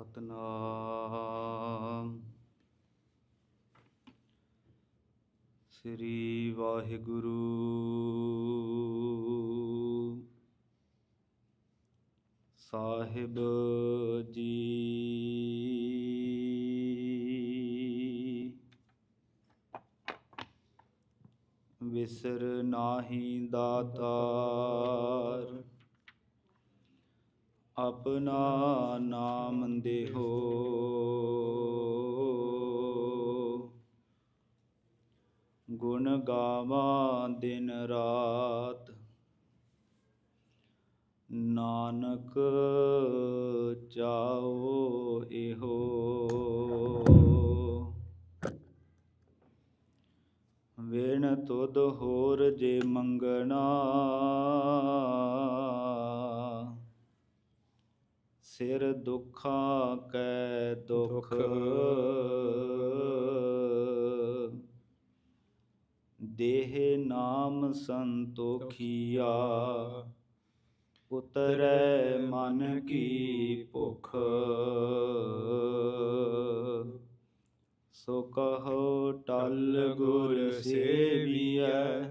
ਸਤਨਾਮ। ਸ੍ਰੀ ਵਾਹਿਗੁਰੂ। ਸਾਹਿਬ ਜੀ। ਵਿਸਰ ਨਾਹੀ ਦਾਤਾਰ। ਆਪਣਾ ਨਾਮ ਦੇਹੋ ਗੁਣ ਗਾਵਾਂ ਦਿਨ ਰਾਤ, ਨਾਨਕ ਚਾਓ ਇਹੋ। ਵੇਣ ਤੁਧ ਹੋਰ ਜੇ ਮੰਗਣਾ ਸਿਰ ਦੁੱਖਾਂ ਕੈ ਦੁਖ। ਦੇਹ ਨਾਮ ਸੰਤੋਖੀਆ ਉਤਰੈ ਮਨ ਕੀ ਭੁਖ। ਸੋ ਕਹੋ ਟਲ ਗੁਰ ਸੇਵੀਐ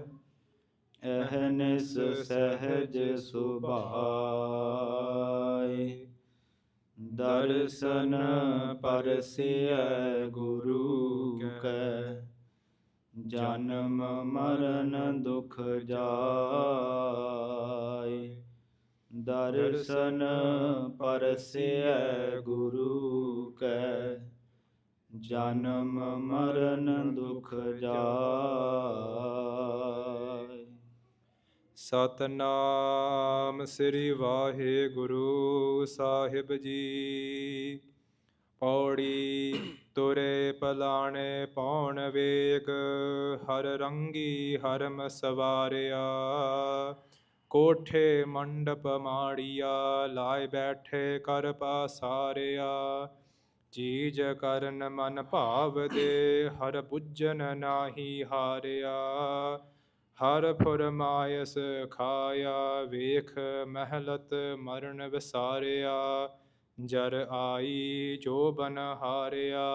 ਅਹਨਿਸ ਸਹਿਜ ਸੁਭਾਏ। ਦਰਸ਼ਨ ਪਰਸਿਐ ਗੁਰੂ ਕੈ। ਜਨਮ ਮਰਨ ਦੁਖ ਜਾਏ। ਦਰਸ਼ਨ ਪਰਸਿਐ ਗੁਰੂ ਕੈ। ਜਨਮ ਮਰਨ ਦੁਖ ਜਾਏ। ਸਤਨਾਮ ਸ੍ਰੀ ਵਾਹਿਗੁਰੂ ਸਾਹਿਬ ਜੀ। ਪੌੜੀ ਤੁਰੇ ਪਲਾਣੇ ਪੌਣ ਵੇਗ, ਹਰ ਰੰਗੀ ਹਰਮ ਸਵਾਰਿਆ। ਕੋਠੇ ਮੰਡਪ ਮਾੜੀਆ ਲਾਇ ਬੈਠੇ ਕਰ ਪਾਸਾਰਿਆ। ਚੀਜ ਕਰਨ ਮਨ ਭਾਵ ਦੇ, ਹਰ ਪੁੱਜਨ ਨਾਹੀ ਹਾਰਿਆ। ਹਰ ਫਰਮਾਇਸ ਖਾਇਆ ਵੇਖ ਮਹਿਲਤ ਮਰਨ ਵਿਸਾਰਿਆ ਜਰ ਆਈ ਜੋ ਬਨ ਹਾਰਿਆ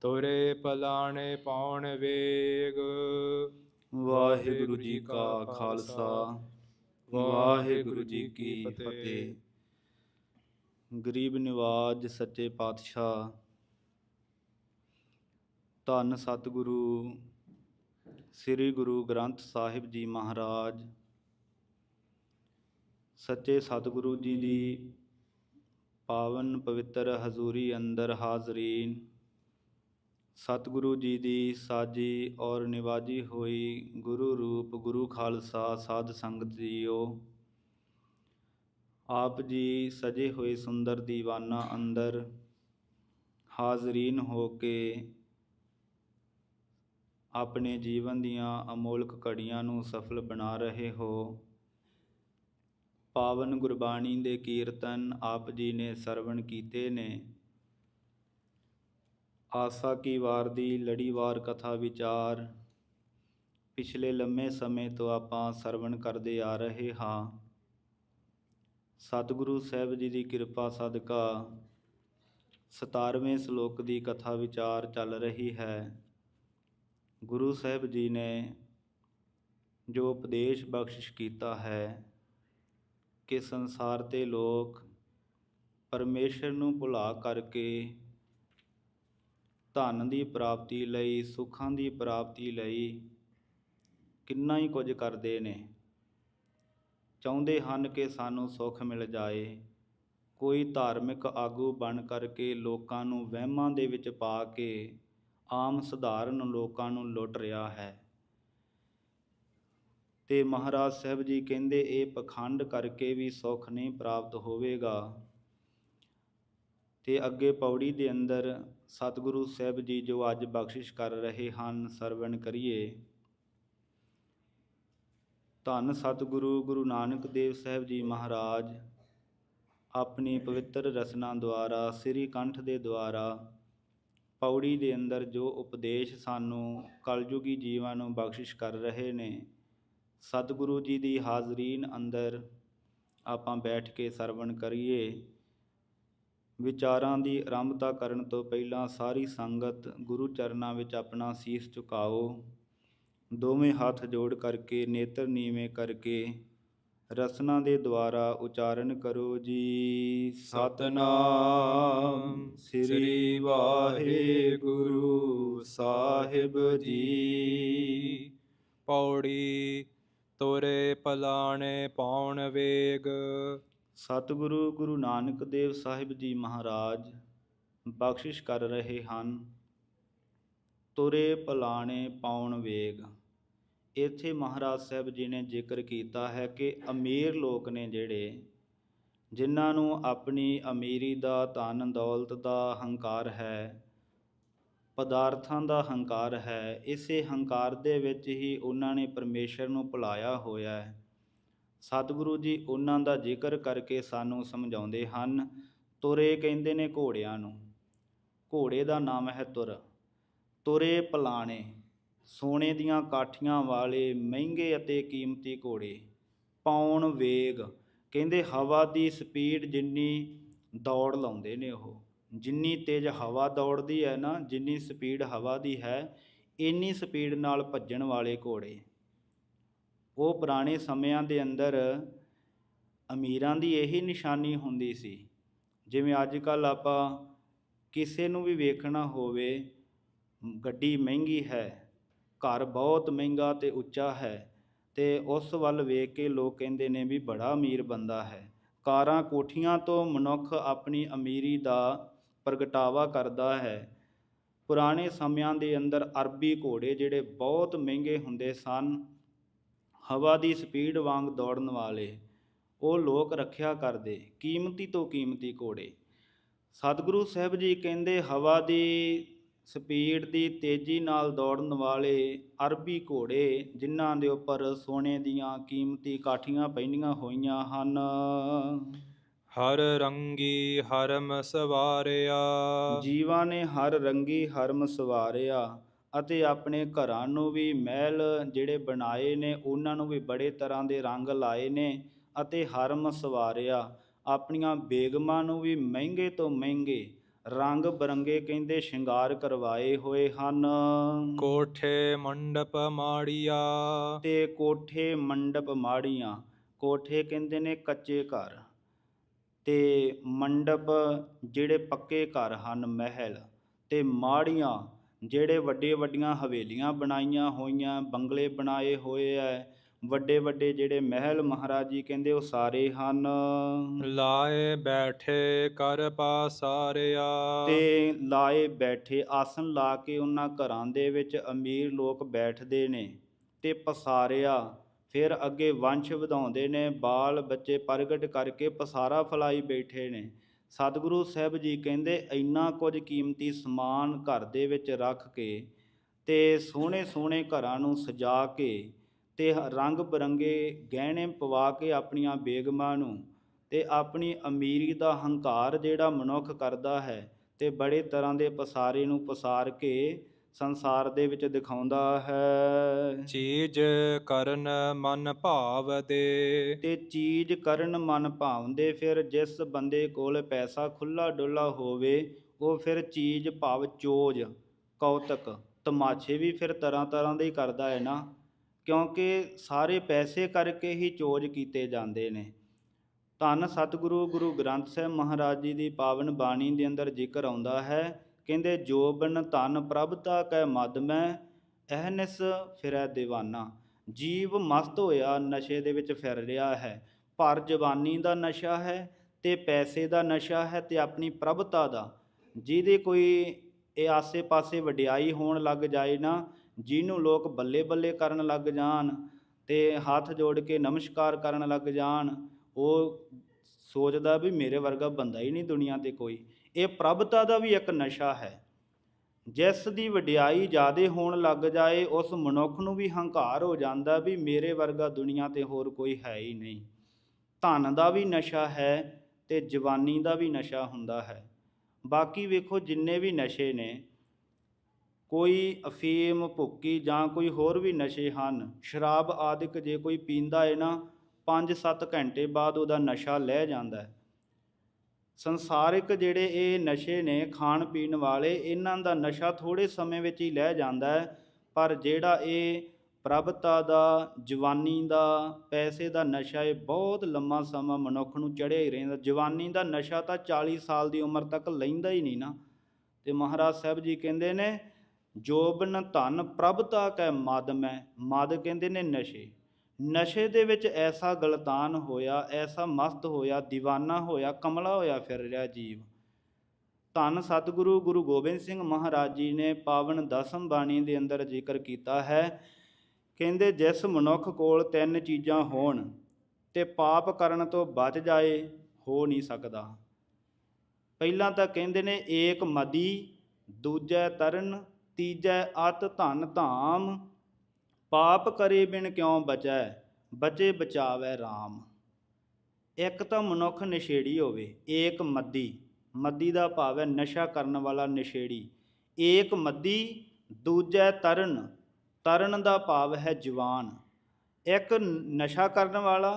ਤੁਰੇ ਪਲਾਣੇ ਪੌਣ ਵੇਗ। ਵਾਹਿਗੁਰੂ ਜੀ ਕਾ ਖਾਲਸਾ ਵਾਹਿਗੁਰੂ ਜੀ ਕੀ ਫਤਿਹ। ਗਰੀਬ ਨਿਵਾਜ ਸੱਚੇ ਪਾਤਸ਼ਾਹ। ਧੰਨ ਸਤਿਗੁਰੂ ਸ੍ਰੀ ਗੁਰੂ ਗ੍ਰੰਥ ਸਾਹਿਬ ਜੀ ਮਹਾਰਾਜ, ਸੱਚੇ ਸਤਿਗੁਰੂ ਜੀ ਦੀ ਪਾਵਨ ਪਵਿੱਤਰ ਹਜ਼ੂਰੀ ਅੰਦਰ ਹਾਜ਼ਰੀਨ, ਸਤਿਗੁਰੂ ਜੀ ਦੀ ਸਾਜੀ ਔਰ ਨਿਵਾਜੀ ਹੋਈ ਗੁਰੂ ਰੂਪ ਗੁਰੂ ਖਾਲਸਾ ਸਾਧ ਸੰਗਤ ਜੀਓ। ਆਪ ਜੀ ਸਜੇ ਹੋਏ ਸੁੰਦਰ ਦੀਵਾਨਾ ਅੰਦਰ ਹਾਜ਼ਰੀਨ ਹੋ ਕੇ ਆਪਣੇ ਜੀਵਨ ਦੀਆਂ ਅਮੋਲਕ ਘੜੀਆਂ ਨੂੰ ਸਫਲ ਬਣਾ ਰਹੇ ਹੋ। ਪਾਵਨ ਗੁਰਬਾਣੀ ਦੇ ਕੀਰਤਨ ਆਪ ਜੀ ਨੇ ਸਰਵਣ ਕੀਤੇ ਨੇ। ਆਸਾ ਕੀ ਵਾਰ ਦੀ ਲੜੀਵਾਰ ਕਥਾ ਵਿਚਾਰ, ਪਿਛਲੇ ਲੰਮੇ ਸਮੇਂ ਤੋਂ ਆਪਾਂ ਸਰਵਣ ਕਰਦੇ ਆ ਰਹੇ ਹਾਂ। ਸਤਿਗੁਰੂ ਸਾਹਿਬ ਜੀ ਦੀ ਕਿਰਪਾ ਸਦਕਾ 17ਵੇਂ ਸ਼ਲੋਕ ਦੀ ਕਥਾ ਵਿਚਾਰ ਚੱਲ ਰਹੀ ਹੈ। ਗੁਰੂ ਸਾਹਿਬ ਜੀ ਨੇ ਜੋ ਉਪਦੇਸ਼ ਬਖਸ਼ਿਸ਼ ਕੀਤਾ ਹੈ ਕਿ ਸੰਸਾਰ ਤੇ ਲੋਕ ਪਰਮੇਸ਼ਰ ਨੂੰ ਭੁਲਾ ਕਰਕੇ ਧਨ ਦੀ ਪ੍ਰਾਪਤੀ ਲਈ, ਸੁੱਖਾਂ ਦੀ ਪ੍ਰਾਪਤੀ ਲਈ ਕਿੰਨਾ ਹੀ ਕੁਝ ਕਰਦੇ ਨੇ। ਚਾਹੁੰਦੇ ਹਨ ਕਿ ਸਾਨੂੰ ਸੁੱਖ ਮਿਲ ਜਾਏ। ਕੋਈ ਧਾਰਮਿਕ ਆਗੂ ਬਣ ਕਰਕੇ ਲੋਕਾਂ ਨੂੰ ਵਹਿਮਾਂ ਦੇ ਵਿੱਚ ਪਾ ਕੇ ਆਮ ਸਧਾਰਨ ਲੋਕਾਂ ਨੂੰ ਲੁੱਟ ਰਿਹਾ ਹੈ। ਤੇ ਮਹਾਰਾਜ ਸਾਹਿਬ ਜੀ ਕਹਿੰਦੇ, ਇਹ ਪਖੰਡ ਕਰਕੇ ਵੀ ਸੁੱਖ ਨਹੀਂ ਪ੍ਰਾਪਤ ਹੋਵੇਗਾ। ਤੇ ਅੱਗੇ ਪੌੜੀ ਦੇ ਅੰਦਰ ਸਤਿਗੁਰੂ ਸਾਹਿਬ ਜੀ ਜੋ ਅੱਜ ਬਖਸ਼ਿਸ਼ ਕਰ ਰਹੇ ਹਨ, ਸਰਵਣ ਕਰੀਏ। ਧੰਨ ਸਤਿਗੁਰੂ, ਗੁਰੂ ਨਾਨਕ ਦੇਵ ਸਾਹਿਬ ਜੀ ਮਹਾਰਾਜ, ਆਪਣੀ ਪਵਿੱਤਰ ਰਚਨਾ ਦੁਆਰਾ, ਸ੍ਰੀ ਕੰਠ ਦੇ ਦੁਆਰਾ ਪੌੜੀ ਦੇ ਅੰਦਰ ਜੋ ਉਪਦੇਸ਼ ਸਾਨੂੰ ਕਲਯੁਗੀ ਜੀਵਾਂ ਨੂੰ ਬਖਸ਼ਿਸ਼ ਕਰ ਰਹੇ ਨੇ, ਸਤਿਗੁਰੂ ਜੀ ਦੀ ਹਾਜ਼ਰੀਨ ਅੰਦਰ ਆਪਾਂ ਬੈਠ ਕੇ ਸਰਵਣ ਕਰੀਏ। ਵਿਚਾਰਾਂ ਦੀ ਆਰੰਭਤਾ ਕਰਨ ਤੋਂ ਪਹਿਲਾਂ ਸਾਰੀ ਸੰਗਤ ਗੁਰੂ ਚਰਨਾਂ ਵਿੱਚ ਆਪਣਾ ਸੀਸ ਝੁਕਾਓ। ਦੋਵੇਂ ਹੱਥ ਜੋੜ ਕਰਕੇ, ਨੇਤਰ ਨੀਵੇਂ ਕਰਕੇ ਰਸਨਾ ਦੇ ਦੁਆਰਾ ਉਚਾਰਨ ਕਰੋ ਜੀ। ਸਤਨਾਮ ਸ੍ਰੀ ਵਾਹਿਗੁਰੂ ਸਾਹਿਬ ਜੀ। ਪੌੜੀ ਤੋਰੇ ਪਲਾਣੇ ਪੌਣ ਵੇਗ। ਸਤਿਗੁਰੂ ਗੁਰੂ ਨਾਨਕ ਦੇਵ ਸਾਹਿਬ ਜੀ ਮਹਾਰਾਜ ਬਖਸ਼ਿਸ਼ ਕਰ ਰਹੇ ਹਨ। ਤੁਰੇ ਪਲਾਣੇ ਪਾਉਣ ਵੇਗ। ਇੱਥੇ ਮਹਾਰਾਜ ਸਾਹਿਬ ਜੀ ਨੇ ਜ਼ਿਕਰ ਕੀਤਾ ਹੈ ਕਿ ਅਮੀਰ ਲੋਕ ਨੇ ਜਿਹੜੇ, ਜਿਨ੍ਹਾਂ ਨੂੰ ਆਪਣੀ ਅਮੀਰੀ ਦਾ ਧਨ ਦੌਲਤ ਦਾ ਹੰਕਾਰ ਹੈ, ਪਦਾਰਥਾਂ ਦਾ ਹੰਕਾਰ ਹੈ, ਇਸੇ ਹੰਕਾਰ ਦੇ ਵਿੱਚ ਹੀ ਉਹਨਾਂ ਨੇ ਪਰਮੇਸ਼ਰ ਨੂੰ ਭੁਲਾਇਆ ਹੋਇਆ ਹੈ। ਸਤਿਗੁਰੂ ਜੀ ਉਹਨਾਂ ਦਾ ਜ਼ਿਕਰ ਕਰਕੇ ਸਾਨੂੰ ਸਮਝਾਉਂਦੇ ਹਨ, ਤੁਰੇ ਕਹਿੰਦੇ ਨੇ ਘੋੜਿਆਂ ਨੂੰ। ਘੋੜੇ ਦਾ ਨਾਮ ਹੈ ਤੁਰ, ਤੁਰੇ ਪਲਾਣੇ ਸੋਨੇ ਦੀਆਂ ਕਾਠੀਆਂ ਵਾਲੇ ਮਹਿੰਗੇ ਅਤੇ ਕੀਮਤੀ ਘੋੜੇ। ਪਾਉਣ ਵੇਗ। ਕਹਿੰਦੇ ਹਵਾ ਦੀ ਸਪੀਡ ਜਿੰਨੀ ਦੌੜ ਲਾਉਂਦੇ ਨੇ ਉਹ। ਜਿੰਨੀ ਤੇਜ਼ ਹਵਾ ਦੌੜਦੀ ਹੈ ਨਾ, ਜਿੰਨੀ ਸਪੀਡ ਹਵਾ ਦੀ ਹੈ ਇੰਨੀ ਸਪੀਡ ਨਾਲ ਭੱਜਣ ਵਾਲੇ ਘੋੜੇ। ਉਹ ਪੁਰਾਣੇ ਸਮਿਆਂ ਦੇ ਅੰਦਰ ਅਮੀਰਾਂ ਦੀ ਇਹੀ ਨਿਸ਼ਾਨੀ ਹੁੰਦੀ ਸੀ। ਜਿਵੇਂ ਅੱਜ ਕੱਲ ਆਪਾਂ ਕਿਸੇ ਨੂੰ ਵੀ ਵੇਖਣਾ ਹੋਵੇ, ਗੱਡੀ ਮਹਿੰਗੀ ਹੈ ਘਰ ਬਹੁਤ ਮਹਿੰਗਾ ਅਤੇ ਉੱਚਾ ਹੈ ਅਤੇ ਉਸ ਵੱਲ ਵੇਖ ਕੇ ਲੋਕ ਕਹਿੰਦੇ ਨੇ ਵੀ ਬੜਾ ਅਮੀਰ ਬੰਦਾ ਹੈ। ਕਾਰਾਂ ਕੋਠੀਆਂ ਤੋਂ ਮਨੁੱਖ ਆਪਣੀ ਅਮੀਰੀ ਦਾ ਪ੍ਰਗਟਾਵਾ ਕਰਦਾ ਹੈ। ਪੁਰਾਣੇ ਸਮਿਆਂ ਦੇ ਅੰਦਰ ਅਰਬੀ ਘੋੜੇ ਜਿਹੜੇ ਬਹੁਤ ਮਹਿੰਗੇ ਹੁੰਦੇ ਸਨ, ਹਵਾ ਦੀ ਸਪੀਡ ਵਾਂਗ ਦੌੜਨ ਵਾਲੇ, ਉਹ ਲੋਕ ਰੱਖਿਆ ਕਰਦੇ, ਕੀਮਤੀ ਤੋਂ ਕੀਮਤੀ ਘੋੜੇ। ਸਤਿਗੁਰੂ ਸਾਹਿਬ ਜੀ ਕਹਿੰਦੇ, ਹਵਾ ਦੀ ਸਪੀਡ ਦੀ ਤੇਜ਼ੀ ਨਾਲ ਦੌੜਨ ਵਾਲੇ ਅਰਬੀ ਘੋੜੇ ਜਿਨ੍ਹਾਂ ਦੇ ਉੱਪਰ ਸੋਨੇ ਦੀਆਂ ਕੀਮਤੀ ਕਾਠੀਆਂ ਪੈਣੀਆਂ ਹੋਈਆਂ ਹਨ। ਹਰ ਰੰਗੀ ਹਰਮ ਸਵਾਰਿਆ। ਜੀਵਾਂ ਨੇ ਹਰ ਰੰਗੀ ਹਰਮ ਸਵਾਰਿਆ ਅਤੇ ਆਪਣੇ ਘਰਾਂ ਨੂੰ ਵੀ ਮਹਿਲ ਜਿਹੜੇ ਬਣਾਏ ਨੇ ਉਹਨਾਂ ਨੂੰ ਵੀ ਬੜੇ ਤਰ੍ਹਾਂ ਦੇ ਰੰਗ ਲਾਏ ਨੇ ਅਤੇ ਹਰਮ ਸਵਾਰਿਆ। ਆਪਣੀਆਂ ਬੇਗਮਾਂ ਨੂੰ ਵੀ ਮਹਿੰਗੇ ਤੋਂ ਮਹਿੰਗੇ ਰੰਗ ਬਰੰਗੇ ਕਹਿੰਦੇ ਸ਼ਿੰਗਾਰ ਕਰਵਾਏ ਹੋਏ ਹਨ। ਕੋਠੇ ਮੰਡਪ ਮਾੜੀਆ। ਤੇ ਕੋਠੇ ਮੰਡਪ ਮਾੜੀਆਂ ਕੋਠੇ ਕਹਿੰਦੇ ਨੇ ਕੱਚੇ ਘਰ। ਤੇ ਮੰਡਪ ਜਿਹੜੇ ਪੱਕੇ ਘਰ ਹਨ ਮਹਿਲ। ਤੇ ਮਾੜੀਆਂ ਜਿਹੜੇ ਵੱਡੇ ਵੱਡੀਆਂ ਹਵੇਲੀਆਂ ਬਣਾਈਆਂ ਹੋਈਆਂ ਬੰਗਲੇ ਬਣਾਏ ਹੋਏ ਐ ਵੱਡੇ ਵੱਡੇ ਜਿਹੜੇ ਮਹਿਲ ਮਹਾਰਾਜੀ ਕਹਿੰਦੇ ਉਹ ਸਾਰੇ ਹਨ। ਲਾਏ ਬੈਠੇ ਕਰ ਪਾਸਾਰਿਆ। ਤੇ ਲਾਏ ਬੈਠੇ ਆਸਨ ਲਾ ਕੇ ਉਹਨਾਂ ਘਰਾਂ ਦੇ ਵਿੱਚ ਅਮੀਰ ਲੋਕ ਬੈਠਦੇ ਨੇ ਤੇ ਪਸਾਰਿਆ। ਫਿਰ ਅੱਗੇ ਵੰਸ਼ ਵਧਾਉਂਦੇ ਨੇ ਬਾਲ ਬੱਚੇ ਪ੍ਰਗਟ ਕਰਕੇ ਪਸਾਰਾ ਫਲਾਈ ਬੈਠੇ ਨੇ। ਸਤਿਗੁਰੂ ਸਾਹਿਬ ਜੀ ਕਹਿੰਦੇ ਇੰਨਾ ਕੁਝ ਕੀਮਤੀ ਸਮਾਨ ਘਰ ਦੇ ਵਿੱਚ ਰੱਖ ਕੇ ਤੇ ਸੋਹਣੇ ਸੋਹਣੇ ਘਰਾਂ ਨੂੰ ਸਜਾ ਕੇ ਤੇ ਰੰਗ ਬਰੰਗੇ ਗਹਿਣੇ ਪਵਾ ਕੇ ਆਪਣੀਆਂ ਬੇਗਮਾਂ ਨੂੰ ਤੇ ਆਪਣੀ ਅਮੀਰੀ ਦਾ ਹੰਕਾਰ ਜਿਹੜਾ ਮਨੁੱਖ ਕਰਦਾ ਹੈ ਤੇ ਬੜੇ ਤਰ੍ਹਾਂ ਦੇ ਪਸਾਰੇ ਨੂੰ ਪਸਾਰ ਕੇ ਸੰਸਾਰ ਦੇ ਵਿੱਚ ਦਿਖਾਉਂਦਾ ਹੈ। ਚੀਜ ਕਰਨ ਮਨ ਭਾਵ ਦੇ ਤੇ ਚੀਜ਼ ਕਰਨ ਮਨ ਭਾਉਂਦੇ ਫਿਰ ਜਿਸ ਬੰਦੇ ਕੋਲ ਪੈਸਾ ਖੁੱਲਾ ਡੁੱਲਾ ਹੋਵੇ ਉਹ ਫਿਰ ਚੀਜ਼ ਭਾਵ ਚੋਜ ਕੌਤਕ ਤਮਾਸ਼ੇ ਵੀ ਫਿਰ ਤਰ੍ਹਾਂ ਤਰ੍ਹਾਂ ਦੇ ਹੀ ਕਰਦਾ ਹੈ ਨਾ। ਕਿਉਂਕਿ ਸਾਰੇ ਪੈਸੇ ਕਰਕੇ ਹੀ ਚੋਜ ਕੀਤੇ ਜਾਂਦੇ ਨੇ। ਧੰਨ ਸਤਿਗੁਰੂ, ਗੁਰੂ ਗ੍ਰੰਥ ਸਾਹਿਬ ਮਹਾਰਾਜ ਜੀ ਦੀ ਪਾਵਨ ਬਾਣੀ ਦੇ ਅੰਦਰ ਜ਼ਿਕਰ ਆਉਂਦਾ ਹੈ, ਕਹਿੰਦੇ ਜੋਬਨ ਧਨ ਪ੍ਰਭਤਾ ਕੈ ਮਦ ਮੈਂ ਅਹਨਿਸ ਫਿਰੈ دیਵਾਨਾ ਜੀਵ ਮਸਤ ਹੋਇਆ, ਨਸ਼ੇ ਦੇ ਵਿੱਚ ਫਿਰ ਰਿਹਾ ਹੈ। ਪਰ ਜਵਾਨੀ ਦਾ ਨਸ਼ਾ ਹੈ, ਤੇ ਪੈਸੇ ਦਾ ਨਸ਼ਾ ਹੈ, ਤੇ ਆਪਣੀ ਪ੍ਰਭਤਾ ਦਾ। ਜਿਹਦੇ ਕੋਈ ਇਹ ਆਸੇ-ਪਾਸੇ ਵਡਿਆਈ ਹੋਣ ਲੱਗ ਜਾਏ ਨਾ ਜਿਹਨੂੰ ਲੋਕ ਬੱਲੇ ਬੱਲੇ ਕਰਨ ਲੱਗ ਜਾਣ ਤੇ ਹੱਥ ਜੋੜ ਕੇ ਨਮਸਕਾਰ ਕਰਨ ਲੱਗ ਜਾਣ, ਉਹ ਸੋਚਦਾ ਵੀ ਮੇਰੇ ਵਰਗਾ ਬੰਦਾ ਹੀ ਨਹੀਂ ਦੁਨੀਆ ਤੇ ਕੋਈ। ਇਹ ਪ੍ਰਭਤਾ ਦਾ ਵੀ ਇੱਕ ਨਸ਼ਾ ਹੈ। ਜਿਸ ਦੀ ਵਡਿਆਈ ਜ਼ਿਆਦੇ ਹੋਣ ਲੱਗ ਜਾਏ, ਉਸ ਮਨੁੱਖ ਨੂੰ ਵੀ ਹੰਕਾਰ ਹੋ ਜਾਂਦਾ ਵੀ ਮੇਰੇ ਵਰਗਾ ਦੁਨੀਆ ਤੇ ਹੋਰ ਕੋਈ ਹੈ ਹੀ ਨਹੀਂ। ਧਨ ਦਾ ਵੀ ਨਸ਼ਾ ਹੈ ਤੇ ਜਵਾਨੀ ਦਾ ਵੀ ਨਸ਼ਾ ਹੁੰਦਾ ਹੈ। ਬਾਕੀ ਵੇਖੋ ਜਿੰਨੇ ਵੀ ਨਸ਼ੇ ਨੇ ਕੋਈ ਅਫੀਮ, ਭੁੱਕੀ ਜਾਂ ਕੋਈ ਹੋਰ ਵੀ ਨਸ਼ੇ ਹਨ, ਸ਼ਰਾਬ ਆਦਿਕ ਜੇ ਕੋਈ ਪੀਂਦਾ ਹੈ ਨਾ 5-7 ਘੰਟੇ ਬਾਅਦ ਉਹਦਾ ਨਸ਼ਾ ਲਹਿ ਜਾਂਦਾ ਹੈ। ਸੰਸਾਰਿਕ ਜਿਹੜੇ ਇਹ ਨਸ਼ੇ ਨੇ ਖਾਣ ਪੀਣ ਵਾਲੇ, ਇਹਨਾਂ ਦਾ ਨਸ਼ਾ ਥੋੜੇ ਸਮੇਂ ਵਿੱਚ ਹੀ ਲੈ ਜਾਂਦਾ ਹੈ, ਪਰ ਜਿਹੜਾ ਇਹ ਪ੍ਰਭਤਾ ਦਾ, ਜਵਾਨੀ ਦਾ, ਪੈਸੇ ਦਾ ਨਸ਼ਾ ਇਹ ਬਹੁਤ ਲੰਮਾ ਸਮਾਂ ਮਨੁੱਖ ਨੂੰ ਚੜਿਆ ਹੀ ਰਹਿੰਦਾ। ਜਵਾਨੀ ਦਾ ਨਸ਼ਾ ਤਾਂ 40 ਸਾਲ ਦੀ ਉਮਰ ਤੱਕ ਲੈਂਦਾ ਹੀ ਨਹੀਂ ਨਾ। ਤੇ ਮਹਾਰਾਜ ਸਾਹਿਬ ਜੀ ਕਹਿੰਦੇ ਨੇ ਜੋਬਨ ਧਨ ਪ੍ਰਭਤਾ ਕੈ ਮਦ ਮੈਂ, ਮਦ ਕਹਿੰਦੇ ਨੇ ਨਸ਼ੇ। ਨਸ਼ੇ ਦੇ ਵਿੱਚ ਐਸਾ ਗਲਤਾਨ ਹੋਇਆ, ਐਸਾ ਮਸਤ ਹੋਇਆ دیਵਾਨਾ ਹੋਇਆ, ਕਮਲਾ ਹੋਇਆ, ਫਿਰ ਰਿਹਾ ਜੀਵ। ਧੰਨ ਸਤਿਗੁਰੂ ਗੁਰੂ ਗੋਬਿੰਦ ਸਿੰਘ ਮਹਾਰਾਜ ਜੀ ਨੇ ਪਾਵਨ ਦਸਮ ਬਾਣੀ ਦੇ ਅੰਦਰ ਜ਼ਿਕਰ ਕੀਤਾ ਹੈ। ਕਹਿੰਦੇ, ਜਿਸ ਮਨੁੱਖ ਕੋਲ ਤਿੰਨ ਚੀਜ਼ਾਂ ਹੋਣ ਤੇ ਪਾਪ ਕਰਨ ਤੋਂ ਬਚ ਜਾਏ, ਹੋ ਨਹੀਂ ਸਕਦਾ। ਪਹਿਲਾਂ ਤਾਂ ਕਹਿੰਦੇ ਨੇ, ਏਕ ਮਦੀ, ਦੂਜਾ ਤਰਨ ਤੀਜੈ ਅਤ ਧਨ ਧਾਮ, ਪਾਪ ਕਰੇ ਬਿਨ ਕਿਉ ਬਚੈ, ਬਚੇ ਬਚਾਵੈ RAM ਇੱਕ ਤਾਂ ਮਨੁੱਖ ਨਸ਼ੇੜੀ ਹੋਵੇ, ਏਕ ਮੱਦੀ ਮੱਦੀ ਦਾ ਭਾਵ ਹੈ ਨਸ਼ਾ ਕਰਨ ਵਾਲਾ ਨਸ਼ੇੜੀ। ਏਕ ਮੱਦੀ, ਦੂਜੈ ਤਰਨ ਤਰਨ ਦਾ ਭਾਵ ਹੈ ਜਵਾਨ। ਇੱਕ ਨਸ਼ਾ ਕਰਨ ਵਾਲਾ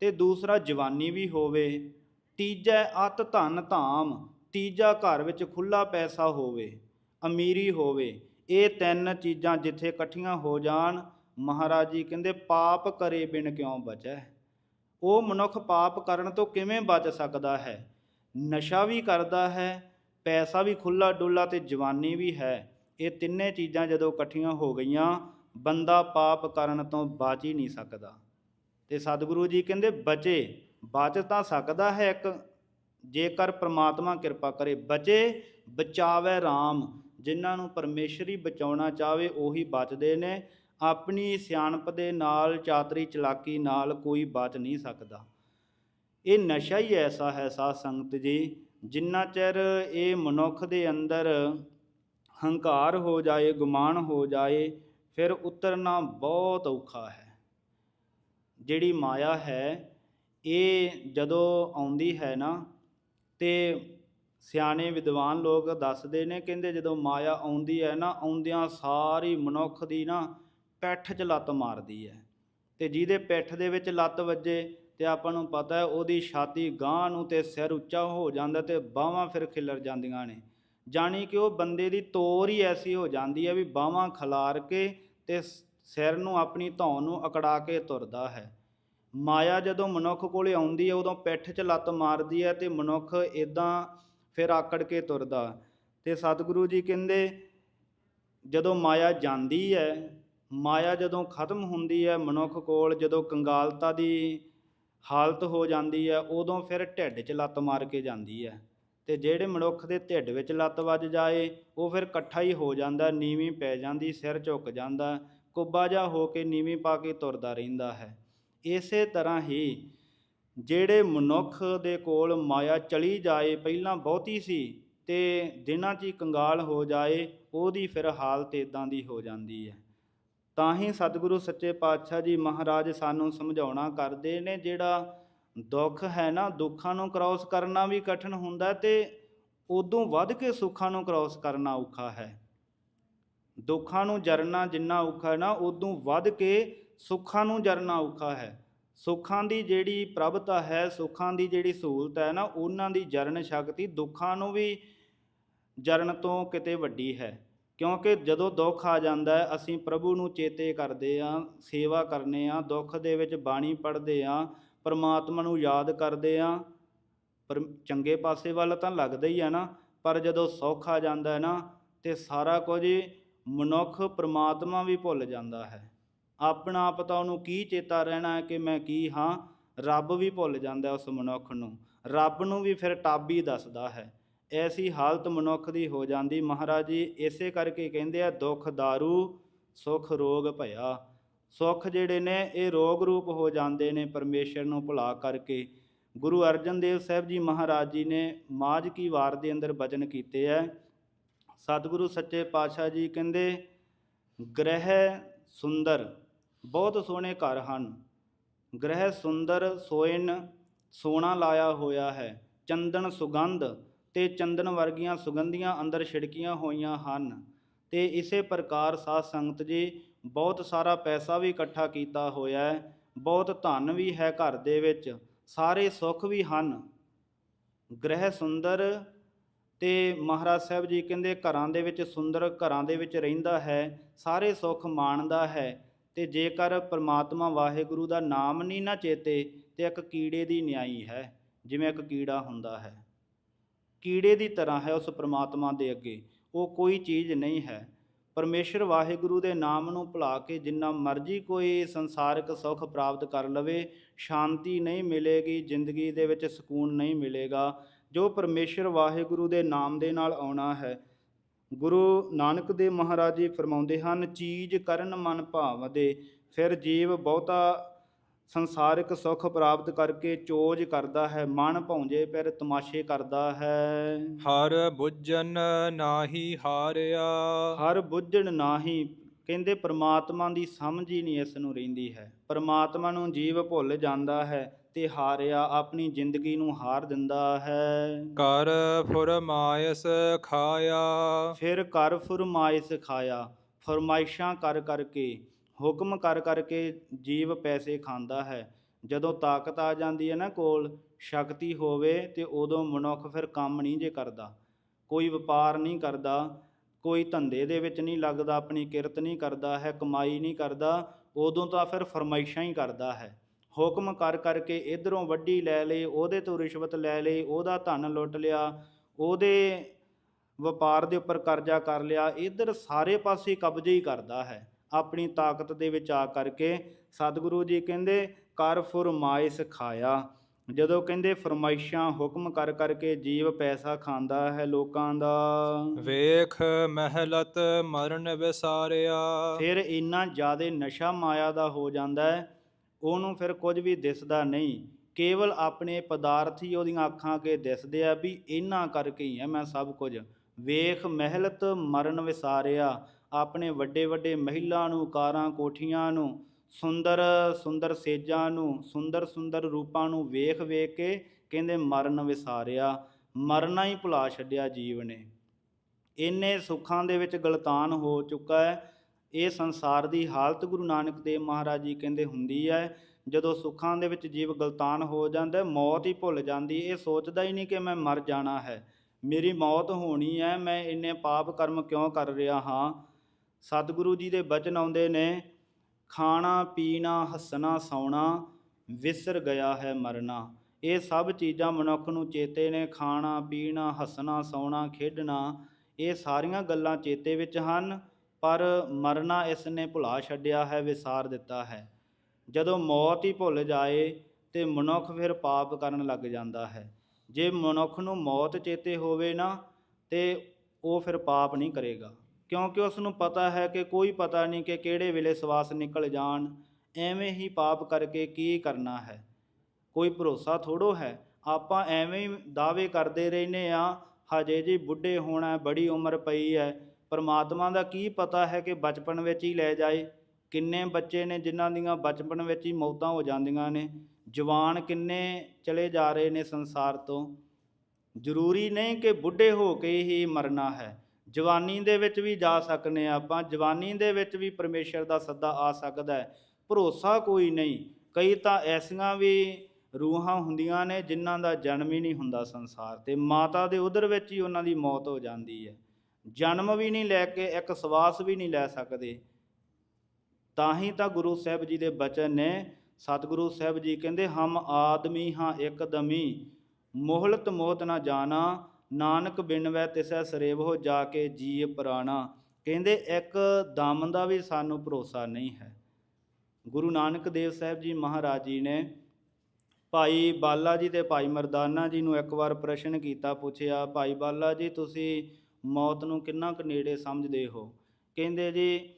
ਤੇ ਦੂਸਰਾ ਜਵਾਨੀ ਵੀ ਹੋਵੇ। ਤੀਜਾ ਅਤ ਧਨ ਧਾਮ, ਤੀਜਾ ਘਰ ਵਿੱਚ ਖੁੱਲਾ ਪੈਸਾ ਹੋਵੇ। ਅਮੀਰੀ ਹੋਵੇ। ਇਹ ਤਿੰਨ ਚੀਜ਼ਾਂ ਜਿੱਥੇ ਇਕੱਠੀਆਂ ਹੋ ਜਾਣ, ਮਹਾਰਾਜ ਜੀ ਕਹਿੰਦੇ, ਪਾਪ ਕਰੇ ਬਿਨ ਕਿਉਂ ਬਚੈ? ਉਹ ਮਨੁੱਖ ਪਾਪ ਕਰਨ ਤੋਂ ਕਿਵੇਂ ਬਚ ਸਕਦਾ ਹੈ? ਨਸ਼ਾ ਵੀ ਕਰਦਾ ਹੈ, ਪੈਸਾ ਵੀ ਖੁੱਲਾ ਡੁੱਲਾ ਤੇ ਜਵਾਨੀ ਵੀ ਹੈ। ਇਹ ਤਿੰਨੇ ਚੀਜ਼ਾਂ ਜਦੋਂ ਇਕੱਠੀਆਂ ਹੋ ਗਈਆਂ, ਬੰਦਾ ਪਾਪ ਕਰਨ ਤੋਂ ਬਚ ਹੀ ਨਹੀਂ ਸਕਦਾ। ਤੇ ਸਤਿਗੁਰੂ ਜੀ ਕਹਿੰਦੇ, ਬਚੇ। ਬਚ ਤਾਂ ਸਕਦਾ ਹੈ ਇੱਕ, ਜੇਕਰ ਪ੍ਰਮਾਤਮਾ ਕਿਰਪਾ ਕਰੇ। ਬਚੇ, ਬਚਾਵੇ RAM ਜਿਨ੍ਹਾਂ ਨੂੰ ਪਰਮੇਸ਼ਰ ਬਚਾਉਣਾ ਚਾਹਵੇ, ਉਹੀ ਬਚਦੇ ਨੇ। ਆਪਣੀ ਸਿਆਣਪ ਦੇ ਨਾਲ, ਚਾਤਰੀ ਚਲਾਕੀ ਨਾਲ ਕੋਈ ਬਚ ਨਹੀਂ ਸਕਦਾ। ਇਹ ਨਸ਼ਾ ਹੀ ਐਸਾ ਹੈ ਸਾਧ ਸੰਗਤ ਜੀ, ਜਿੰਨਾ ਚਿਰ ਇਹ ਮਨੁੱਖ ਦੇ ਅੰਦਰ ਹੰਕਾਰ ਹੋ ਜਾਏ, ਗੁਮਾਨ ਹੋ ਜਾਏ, ਫਿਰ ਉਤਰਨਾ ਬਹੁਤ ਔਖਾ ਹੈ। ਜਿਹੜੀ ਮਾਇਆ ਹੈ, ਇਹ ਜਦੋਂ ਆਉਂਦੀ ਹੈ ਨਾ, ਤੇ ਸਿਆਣੇ ਵਿਦਵਾਨ ਲੋਕ ਦੱਸਦੇ ਨੇ, ਕਹਿੰਦੇ ਜਦੋਂ ਮਾਇਆ ਆਉਂਦੀ ਹੈ ਨਾ, ਆਉਂਦਿਆਂ ਸਾਰੀ ਮਨੁੱਖ ਦੀ ਨਾ ਪੈਠ 'ਚ ਲੱਤ ਮਾਰਦੀ ਹੈ ਤੇ ਜਿਹਦੇ ਪਿੱਠ ਦੇ ਵਿੱਚ ਲੱਤ ਵੱਜੇ ਤੇ ਆਪਾਂ ਨੂੰ ਪਤਾ ਹੈ ਉਹਦੀ ਛਾਤੀ ਗਾਂ ਨੂੰ ਤੇ ਸਿਰ ਉੱਚਾ ਹੋ ਜਾਂਦਾ ਤੇ ਬਾਹਾਂ ਫਿਰ ਖਿਲਰ ਜਾਂਦੀਆਂ ਨੇ। ਜਾਣੀ ਕਿ ਉਹ ਬੰਦੇ ਦੀ ਤੋਰ ਹੀ ਐਸੀ ਹੋ ਜਾਂਦੀ ਹੈ ਵੀ ਬਾਹਾਂ ਖਿਲਾਰ ਕੇ ਤੇ ਸਿਰ ਨੂੰ ਆਪਣੀ ਧੌਂ ਨੂੰ ਅਕੜਾ ਕੇ ਤੁਰਦਾ ਹੈ। ਮਾਇਆ ਜਦੋਂ ਮਨੁੱਖ ਕੋਲੇ ਆਉਂਦੀ ਹੈ, ਉਦੋਂ ਪਿੱਠ 'ਚ ਲੱਤ ਮਾਰਦੀ ਹੈ ਤੇ ਮਨੁੱਖ ਇਦਾਂ ਫਿਰ ਆਕੜ ਕੇ ਤੁਰਦਾ। ਤੇ ਸਤਿਗੁਰੂ ਜੀ ਕਹਿੰਦੇ, ਜਦੋਂ ਮਾਇਆ ਜਾਂਦੀ ਹੈ ਮਾਇਆ ਜਦੋਂ ਖਤਮ ਹੁੰਦੀ ਹੈ ਮਨੁੱਖ ਕੋਲ ਜਦੋਂ ਕੰਗਾਲਤਾ ਦੀ ਹਾਲਤ ਹੋ ਜਾਂਦੀ ਹੈ ਉਦੋਂ ਫਿਰ ਢਿੱਡ 'ਚ ਲੱਤ ਮਾਰ ਕੇ ਜਾਂਦੀ ਹੈ ਤੇ ਜਿਹੜੇ ਮਨੁੱਖ ਦੇ ਢਿੱਡ ਵਿੱਚ ਲੱਤ ਵੱਜ ਜਾਏ, ਉਹ ਫਿਰ ਇਕੱਠਾ ਹੀ ਹੋ ਜਾਂਦਾ, ਨੀਵੀਂ ਪੈ ਜਾਂਦੀ, ਸਿਰ ਝੁਕ ਜਾਂਦਾ, ਕੁੱਬਾ ਜਿਹਾ ਹੋ ਕੇ ਨੀਵੀਂ ਪਾ ਕੇ ਤੁਰਦਾ ਰਹਿੰਦਾ ਹੈ। ਇਸੇ ਤਰ੍ਹਾਂ ਹੀ ਜਿਹੜੇ ਮਨੁੱਖ ਦੇ ਕੋਲ ਮਾਇਆ ਚਲੀ ਜਾਏ ਪਹਿਲਾਂ ਬਹੁਤੀ ਸੀ ਤੇ ਦਿਨਾਂ 'ਚ ਹੀ ਕੰਗਾਲ ਹੋ ਜਾਏ, ਉਹਦੀ ਫਿਰ ਹਾਲਤ ਇਦਾਂ ਦੀ ਹੋ ਜਾਂਦੀ ਹੈ। ਤਾਂ ਹੀ ਸਤਿਗੁਰੂ ਸੱਚੇ ਪਾਤਸ਼ਾਹ ਜੀ ਮਹਾਰਾਜ ਸਾਨੂੰ ਸਮਝਾਉਣਾ ਕਰਦੇ ਨੇ, ਜਿਹੜਾ ਦੁੱਖ ਹੈ ਨਾ, ਦੁੱਖਾਂ ਨੂੰ ਕ੍ਰਾਸ ਕਰਨਾ ਵੀ ਕਠਿਨ ਹੁੰਦਾ ਤੇ ਉਦੋਂ ਵੱਧ ਕੇ ਸੁੱਖਾਂ ਨੂੰ ਕ੍ਰਾਸ ਕਰਨਾ ਔਖਾ ਹੈ। ਦੁੱਖਾਂ ਨੂੰ ਜਰਨਾ ਜਿੰਨਾ ਔਖਾ ਹੈ ਨਾ, ਉਦੋਂ ਵੱਧ ਕੇ ਸੁੱਖਾਂ ਨੂੰ ਜਰਨਾ ਔਖਾ ਹੈ। ਸੁੱਖਾਂ ਦੀ ਜਿਹੜੀ ਪ੍ਰਭਤਾ ਹੈ, ਸੁੱਖਾਂ ਦੀ ਜਿਹੜੀ ਸਹੂਲਤ ਹੈ ਨਾ, ਉਹਨਾਂ ਦੀ ਜਰਨ ਸ਼ਕਤੀ ਦੁੱਖਾਂ ਨੂੰ ਵੀ ਜਰਨ ਤੋਂ ਕਿਤੇ ਵੱਡੀ ਹੈ। ਕਿਉਂਕਿ ਜਦੋਂ ਦੁੱਖ ਆ ਜਾਂਦਾ ਹੈ, ਅਸੀਂ ਪ੍ਰਭੂ ਨੂੰ ਚੇਤੇ ਕਰਦੇ ਆ ਸੇਵਾ ਕਰਨੇ ਆ ਦੁੱਖ ਦੇ ਵਿੱਚ ਬਾਣੀ ਪੜ੍ਹਦੇ ਆ ਪਰਮਾਤਮਾ ਨੂੰ ਯਾਦ ਕਰਦੇ ਆ ਪਰ ਚੰਗੇ ਪਾਸੇ ਵੱਲ ਤਾਂ ਲੱਗਦਾ ਹੀ ਆ ਨਾ, ਪਰ ਜਦੋਂ ਸੁੱਖ ਆ ਜਾਂਦਾ ਹੈ ਨਾ, ਤੇ ਸਾਰਾ ਕੁਝ ਮਨੁੱਖ ਪਰਮਾਤਮਾ ਵੀ ਭੁੱਲ ਜਾਂਦਾ ਹੈ। ਆਪਣਾ ਆਪ ਤਾਂ ਉਹਨੂੰ ਕੀ ਚੇਤਾ ਰਹਿਣਾ ਹੈ ਕਿ ਮੈਂ ਕੀ ਹਾਂ? ਰੱਬ ਵੀ ਭੁੱਲ ਜਾਂਦਾ ਉਸ ਮਨੁੱਖ ਨੂੰ। ਰੱਬ ਨੂੰ ਵੀ ਫਿਰ ਟਾਬੀ ਦੱਸਦਾ ਹੈ। ਐਸੀ ਹਾਲਤ ਮਨੁੱਖ ਦੀ ਹੋ ਜਾਂਦੀ। ਮਹਾਰਾਜ ਜੀ ਇਸੇ ਕਰਕੇ ਕਹਿੰਦੇ ਆ, ਦੁੱਖ दारू ਸੁਖ ਰੋਗ ਭਇਆ। ਸੁਖ ਜਿਹੜੇ ਨੇ, ਇਹ ਰੋਗ ਰੂਪ ਹੋ ਜਾਂਦੇ ਨੇ ਪਰਮੇਸ਼ਰ ਨੂੰ ਭੁਲਾ ਕਰਕੇ। ਗੁਰੂ ਅਰਜਨ ਦੇਵ ਸਾਹਿਬ ਜੀ ਮਹਾਰਾਜ ਜੀ ਨੇ ਮਾਝ ਕੀ ਵਾਰ ਦੇ ਅੰਦਰ ਬਚਨ ਕੀਤੇ ਹੈ। ਸਤਿਗੁਰੂ ਸੱਚੇ ਪਾਤਸ਼ਾਹ ਜੀ ਕਹਿੰਦੇ, ਗ੍ਰਹਿ ਸੁੰਦਰ ਬਹੁਤ ਸੋਹਣੇ ਘਰ ਹਨ। ਗ੍ਰਹਿ ਸੁੰਦਰ ਸੋਇਨ ਸੋਨਾ ਲਾਇਆ ਹੋਇਆ ਹੈ। ਚੰਦਨ ਸੁਗੰਧ ਤੇ ਚੰਦਨ ਵਰਗੀਆਂ ਸੁਗੰਧੀਆਂ ਅੰਦਰ ਛਿੜਕੀਆਂ ਹੋਈਆਂ ਹਨ ਤੇ ਇਸੇ ਪ੍ਰਕਾਰ ਸਾਧ ਸੰਗਤ ਜੀ ਬਹੁਤ ਸਾਰਾ ਪੈਸਾ ਵੀ ਇਕੱਠਾ ਕੀਤਾ ਹੋਇਆ ਹੈ। ਬਹੁਤ ਧਨ ਵੀ ਹੈ ਘਰ ਦੇ ਵਿੱਚ, ਸਾਰੇ ਸੁੱਖ ਵੀ ਹਨ। ਗ੍ਰਹਿ ਸੁੰਦਰ ਤੇ ਮਹਾਰਾਜ ਸਾਹਿਬ ਜੀ ਕਹਿੰਦੇ ਘਰਾਂ ਦੇ ਵਿੱਚ ਸੁੰਦਰ ਘਰਾਂ ਦੇ ਵਿੱਚ ਰਹਿੰਦਾ ਹੈ, ਸਾਰੇ ਸੁੱਖ ਮਾਣਦਾ ਹੈ। ਤੇ ਜੇਕਰ ਪ੍ਰਮਾਤਮਾ ਵਾਹਿਗੁਰੂ ਦਾ ਨਾਮ ਨਹੀਂ ਨਾ ਚੇਤੇ, ਤੇ ਇੱਕ ਕੀੜੇ ਦੀ ਨਿਆਈ ਹੈ, ਜਿਵੇਂ ਇੱਕ ਕੀੜਾ ਹੁੰਦਾ ਹੈ। ਕੀੜੇ ਦੀ ਤਰ੍ਹਾਂ ਹੈ ਉਸ ਪ੍ਰਮਾਤਮਾ ਦੇ ਅੱਗੇ। ਉਹ ਕੋਈ ਚੀਜ਼ ਨਹੀਂ ਹੈ। ਪਰਮੇਸ਼ਰ ਵਾਹਿਗੁਰੂ ਦੇ ਨਾਮ ਨੂੰ ਭੁਲਾ ਕੇ ਜਿੰਨਾ ਮਰਜ਼ੀ ਕੋਈ ਸੰਸਾਰਿਕ ਸੁੱਖ ਪ੍ਰਾਪਤ ਕਰ ਲਵੇ, ਸ਼ਾਂਤੀ ਨਹੀਂ ਮਿਲੇਗੀ, ਜ਼ਿੰਦਗੀ ਦੇ ਵਿੱਚ ਸਕੂਨ ਨਹੀਂ ਮਿਲੇਗਾ। ਜੋ ਪਰਮੇਸ਼ਰ ਵਾਹਿਗੁਰੂ ਦੇ ਨਾਮ ਦੇ ਨਾਲ ਆਉਣਾ ਹੈ ਗੁਰੂ ਨਾਨਕ ਦੇਵ ਮਹਾਰਾਜ ਫਰਮਾਉਂਦੇ ਹਨ ਚੀਜ਼ ਕਰਨ ਮਨ ਭਾਵਦੇ ਫਿਰ ਜੀਵ ਬਹੁਤਾ ਸੰਸਾਰਿਕ ਸੁੱਖ ਪ੍ਰਾਪਤ ਕਰਕੇ ਚੋਜ ਕਰਦਾ ਹੈ ਮਨ ਭੌਂਜੇ ਫਿਰ ਤਮਾਸ਼ੇ ਕਰਦਾ ਹੈ। ਹਰ ਬੁੱਝਨ ਨਾਹੀ ਹਾਰਿਆ। ਹਰ ਬੁੱਝਣ ਨਾਹੀ ਕਹਿੰਦੇ ਪ੍ਰਮਾਤਮਾ ਦੀ ਸਮਝ ਹੀ ਨਹੀਂ ਇਸ ਨੂੰ ਰਹਿੰਦੀ ਹੈ। ਪ੍ਰਮਾਤਮਾ ਨੂੰ ਜੀਵ ਭੁੱਲ ਜਾਂਦਾ ਹੈ। ਤੇ ਹਾਰਿਆ ਆਪਣੀ ਜ਼ਿੰਦਗੀ ਨੂੰ ਹਾਰ ਦਿੰਦਾ ਹੈ। ਕਰ ਫੁਰਮਾਇਸ ਖਾਇਆ। ਫਿਰ ਕਰ ਫਰਮਾਇਸ਼ ਖਾਇਆ। ਫਰਮਾਇਸ਼ਾਂ ਕਰ ਕਰਕੇ ਹੁਕਮ ਕਰ ਕਰਕੇ ਜੀਵ ਪੈਸੇ ਖਾਂਦਾ ਹੈ। ਜਦੋਂ ਤਾਕਤ ਆ ਜਾਂਦੀ ਹੈ ਨਾ ਕੋਲ ਸ਼ਕਤੀ ਹੋਵੇ ਤੇ ਉਦੋਂ ਮਨੁੱਖ ਫਿਰ ਕੰਮ ਨਹੀਂ ਜੇ ਕਰਦਾ। ਕੋਈ ਵਪਾਰ ਨਹੀਂ ਕਰਦਾ ਕੋਈ ਧੰਦੇ ਦੇ ਵਿੱਚ ਨਹੀਂ ਲੱਗਦਾ ਆਪਣੀ ਕਿਰਤ ਨਹੀਂ ਕਰਦਾ ਹੈ ਕਮਾਈ ਨਹੀਂ ਕਰਦਾ ਉਦੋਂ ਤਾਂ ਫਿਰ ਫਰਮਾਇਸ਼ਾਂ ਹੀ ਕਰਦਾ ਹੈ। ਹੁਕਮ ਕਰ ਕਰਕੇ ਇਧਰੋਂ ਵੱਡੀ ਲੈ ਲਈ ਉਹਦੇ ਤੋਂ ਰਿਸ਼ਵਤ ਲੈ ਲਈ ਉਹਦਾ ਧਨ ਲੁੱਟ ਲਿਆ ਉਹਦੇ ਵਪਾਰ ਦੇ ਉੱਪਰ ਕਰਜ਼ਾ ਕਰ ਲਿਆ ਇਧਰ ਸਾਰੇ ਪਾਸੇ ਕਬਜ਼ੇ ਹੀ ਕਰਦਾ ਹੈ। ਆਪਣੀ ਤਾਕਤ ਦੇ ਵਿੱਚ ਆ ਕਰਕੇ ਸਤਿਗੁਰੂ ਜੀ ਕਹਿੰਦੇ ਕਰ ਫਰਮਾਇਸ਼ ਖਾਇਆ। ਜਦੋਂ ਕਹਿੰਦੇ ਫਰਮਾਇਸ਼ਾਂ ਹੁਕਮ ਕਰ ਕਰਕੇ ਜੀਵ ਪੈਸਾ ਖਾਂਦਾ ਹੈ ਲੋਕਾਂ ਦਾ। ਵੇਖ ਮਹਿਲਤ ਮਰਨ ਵਿਸਾਰਿਆ। ਫਿਰ ਇੰਨਾ ਜ਼ਿਆਦਾ ਨਸ਼ਾ ਮਾਇਆ ਦਾ ਹੋ ਜਾਂਦਾ ਹੈ ਉਹਨੂੰ ਫਿਰ ਕੁਝ ਵੀ ਦਿਸਦਾ ਨਹੀਂ। ਕੇਵਲ ਆਪਣੇ ਪਦਾਰਥ ਹੀ ਉਹਦੀਆਂ ਅੱਖਾਂ ਅੱਗੇ ਦਿਸਦੇ ਆ ਵੀ ਇਹਨਾਂ ਕਰਕੇ ਹੀ ਹੈ ਮੈਂ ਸਭ ਕੁਝ। ਵੇਖ ਮਹਿਲਤ ਮਰਨ ਵਿਸਾਰਿਆ। ਆਪਣੇ ਵੱਡੇ ਵੱਡੇ ਮਹਿਲਾਂ ਨੂੰ, ਕਾਰਾਂ ਕੋਠੀਆਂ ਨੂੰ, ਸੁੰਦਰ ਸੁੰਦਰ ਸੇਜਾਂ ਨੂੰ, ਸੁੰਦਰ ਸੁੰਦਰ ਰੂਪਾਂ ਨੂੰ ਵੇਖ ਵੇਖ ਕੇ ਕਹਿੰਦੇ ਮਰਨ ਵਿਸਾਰਿਆ। ਮਰਨਾ ਹੀ ਭੁਲਾ ਛੱਡਿਆ ਜੀਵ ਨੇ। ਇੰਨੇ ਸੁੱਖਾਂ ਦੇ ਵਿੱਚ ਗਲਤਾਨ ਹੋ ਚੁੱਕਾ ਹੈ। ਇਹ ਸੰਸਾਰ ਦੀ ਹਾਲਤ ਗੁਰੂ ਨਾਨਕ ਦੇਵ ਮਹਾਰਾਜ ਜੀ ਕਹਿੰਦੇ ਹੁੰਦੀ ਹੈ, ਜਦੋਂ ਸੁੱਖਾਂ ਦੇ ਵਿੱਚ ਜੀਵ ਗਲਤਾਨ ਹੋ ਜਾਂਦਾ ਮੌਤ ਹੀ ਭੁੱਲ ਜਾਂਦੀ ਇਹ ਸੋਚਦਾ ਹੀ ਨਹੀਂ ਕਿ ਮੈਂ ਮਰ ਜਾਣਾ ਹੈ, ਮੇਰੀ ਮੌਤ ਹੋਣੀ ਹੈ, ਮੈਂ ਇੰਨੇ ਪਾਪ ਕਰਮ ਕਿਉਂ ਕਰ ਰਿਹਾ ਹਾਂ? ਸਤਿਗੁਰੂ ਜੀ ਦੇ ਬਚਨ ਆਉਂਦੇ ਨੇ, ਖਾਣਾ, ਪੀਣਾ, ਹੱਸਣਾ, ਸੌਣਾ, ਵਿਸਰ ਗਿਆ ਹੈ ਮਰਨਾ, ਇਹ ਸਭ ਚੀਜ਼ਾਂ ਮਨੁੱਖ ਨੂੰ ਚੇਤੇ ਨੇ, ਖਾਣਾ, ਪੀਣਾ, ਹੱਸਣਾ, ਸੌਣਾ, ਖੇਡਣਾ, ਇਹ ਸਾਰੀਆਂ ਗੱਲਾਂ ਚੇਤੇ ਵਿੱਚ ਹਨ। ਪਰ ਮਰਨਾ ਇਸ ਨੇ ਭੁਲਾ ਛੱਡਿਆ ਹੈ, ਵਿਸਾਰ ਦਿੱਤਾ ਹੈ। ਜਦੋਂ ਮੌਤ ਹੀ ਭੁੱਲ ਜਾਏ ਤੇ ਮਨੁੱਖ ਫਿਰ ਪਾਪ ਕਰਨ ਲੱਗ ਜਾਂਦਾ ਹੈ। ਜੇ ਮਨੁੱਖ ਨੂੰ ਮੌਤ ਚੇਤੇ ਹੋਵੇ ਨਾ, ਤੇ ਉਹ ਫਿਰ ਪਾਪ ਨਹੀਂ ਕਰੇਗਾ। ਕਿਉਂਕਿ ਉਸ ਨੂੰ ਪਤਾ ਹੈ ਕਿ ਕੋਈ ਪਤਾ ਨਹੀਂ ਕਿ ਕਿਹੜੇ ਵੇਲੇ ਸਵਾਸ ਨਿਕਲ ਜਾਣ, ਐਵੇਂ ਹੀ ਪਾਪ ਕਰਕੇ ਕੀ ਕਰਨਾ ਹੈ। ਕੋਈ ਭਰੋਸਾ ਥੋੜੋ ਹੈ, ਆਪਾਂ ਐਵੇਂ ਹੀ ਦਾਅਵੇ ਕਰਦੇ ਰਹਿੰਦੇ ਆ ਹਜੇ ਜੀ ਬੁੱਢੇ ਹੋਣਾ ਬੜੀ ਉਮਰ ਪਈ ਹੈ ਪਰਮਾਤਮਾ ਦਾ ਕੀ ਪਤਾ ਹੈ ਕਿ ਬਚਪਨ ਵਿੱਚ ਹੀ ਲੈ ਜਾਏ? ਕਿੰਨੇ ਬੱਚੇ ਨੇ ਜਿਨ੍ਹਾਂ ਦੀਆਂ ਬਚਪਨ ਵਿੱਚ ਹੀ ਮੌਤਾਂ ਹੋ ਜਾਂਦੀਆਂ ਨੇ? ਜਵਾਨ ਕਿੰਨੇ ਚਲੇ ਜਾ ਰਹੇ ਨੇ ਸੰਸਾਰ ਤੋਂ? ਜ਼ਰੂਰੀ ਨਹੀਂ ਕਿ ਬੁੱਢੇ ਹੋ ਕੇ ਹੀ ਮਰਨਾ ਹੈ। ਜਵਾਨੀ ਦੇ ਵਿੱਚ ਵੀ ਜਾ ਸਕਨੇ ਆ ਆਪਾਂ। ਜਵਾਨੀ ਦੇ ਵਿੱਚ ਵੀ ਪਰਮੇਸ਼ਰ ਦਾ ਸੱਦਾ ਆ ਸਕਦਾ ਹੈ। ਭਰੋਸਾ ਕੋਈ ਨਹੀਂ। ਕਈ ਤਾਂ ਐਸੀਆਂ ਵੀ ਰੂਹਾਂ ਹੁੰਦੀਆਂ ਨੇ ਜਿਨ੍ਹਾਂ ਦਾ ਜਨਮ ਹੀ ਨਹੀਂ ਹੁੰਦਾ ਸੰਸਾਰ ਤੇ। ਮਾਤਾ ਦੇ ਉਦਰ ਵਿੱਚ ਹੀ ਉਹਨਾਂ ਦੀ ਮੌਤ ਹੋ ਜਾਂਦੀ ਹੈ। ਜਨਮ ਵੀ ਨਹੀਂ ਲੈ ਕੇ, ਇੱਕ ਸਵਾਸ ਵੀ ਨਹੀਂ ਲੈ ਸਕਦੇ। ਤਾਂ ਹੀ ਤਾਂ ਗੁਰੂ ਸਾਹਿਬ ਜੀ ਦੇ ਬਚਨ ਨੇ, ਸਤਿਗੁਰੂ ਸਾਹਿਬ ਜੀ ਕਹਿੰਦੇ, ਹਮ ਆਦਮੀ ਹਾਂ ਇੱਕਦਮੀ, ਮੋਹਲਤ ਮੋਹਤ ਨਾ ਜਾਣਾ, ਨਾਨਕ ਬਿਨਵੈ ਤਿਸੈ ਸਰੇਵ ਹੋ ਜਾ ਕੇ ਜੀ ਪ੍ਰਾਣਾ। ਕਹਿੰਦੇ, ਇੱਕ ਦਮ ਦਾ ਵੀ ਸਾਨੂੰ ਭਰੋਸਾ ਨਹੀਂ ਹੈ। ਗੁਰੂ ਨਾਨਕ ਦੇਵ ਸਾਹਿਬ ਜੀ ਮਹਾਰਾਜ ਜੀ ਨੇ ਭਾਈ ਬਾਲਾ ਜੀ ਤੇ ਭਾਈ ਮਰਦਾਨਾ ਜੀ ਨੂੰ ਇੱਕ ਵਾਰ ਪ੍ਰਸ਼ਨ ਕੀਤਾ, ਪੁੱਛਿਆ, ਭਾਈ ਬਾਲਾ ਜੀ, ਤੁਸੀਂ ਮੌਤ ਨੂੰ ਕਿੰਨਾ ਕੁ ਨੇੜੇ ਸਮਝਦੇ ਹੋ? ਕਹਿੰਦੇ ਜੀ,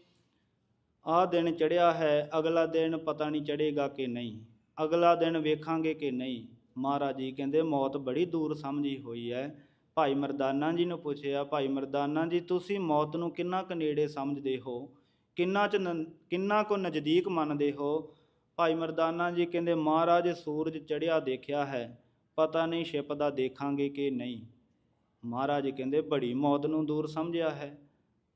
ਆਹ ਦਿਨ ਚੜਿਆ ਹੈ, ਅਗਲਾ ਦਿਨ ਪਤਾ ਨਹੀਂ ਚੜੇਗਾ ਕਿ ਨਹੀਂ। ਅਗਲਾ ਦਿਨ ਵੇਖਾਂਗੇ ਕਿ ਨਹੀਂ। ਮਹਾਰਾਜ ਜੀ ਕਹਿੰਦੇ, ਮੌਤ ਬੜੀ ਦੂਰ ਸਮਝੀ ਹੋਈ ਹੈ। ਭਾਈ ਮਰਦਾਨਾ ਜੀ ਨੂੰ ਪੁੱਛਿਆ, ਭਾਈ ਮਰਦਾਨਾ ਜੀ, ਤੁਸੀਂ ਮੌਤ ਨੂੰ ਕਿੰਨਾ ਕੁ ਨੇੜੇ ਸਮਝਦੇ ਹੋ? ਕਿੰਨਾ ਚ ਨ- ਕਿੰਨਾ ਕੁ ਨਜ਼ਦੀਕ ਮੰਨਦੇ ਹੋ? ਭਾਈ ਮਰਦਾਨਾ ਜੀ ਕਹਿੰਦੇ, ਮਹਾਰਾਜ ਸੂਰਜ ਚੜਿਆ ਦੇਖਿਆ ਹੈ। ਪਤਾ ਨਹੀਂ ਛਿਪਦਾ ਦੇਖਾਂਗੇ ਕਿ ਨਹੀਂ। ਮਹਾਰਾਜ ਕਹਿੰਦੇ ਬੜੀ ਮੌਤ ਨੂੰ ਦੂਰ ਸਮਝਿਆ ਹੈ।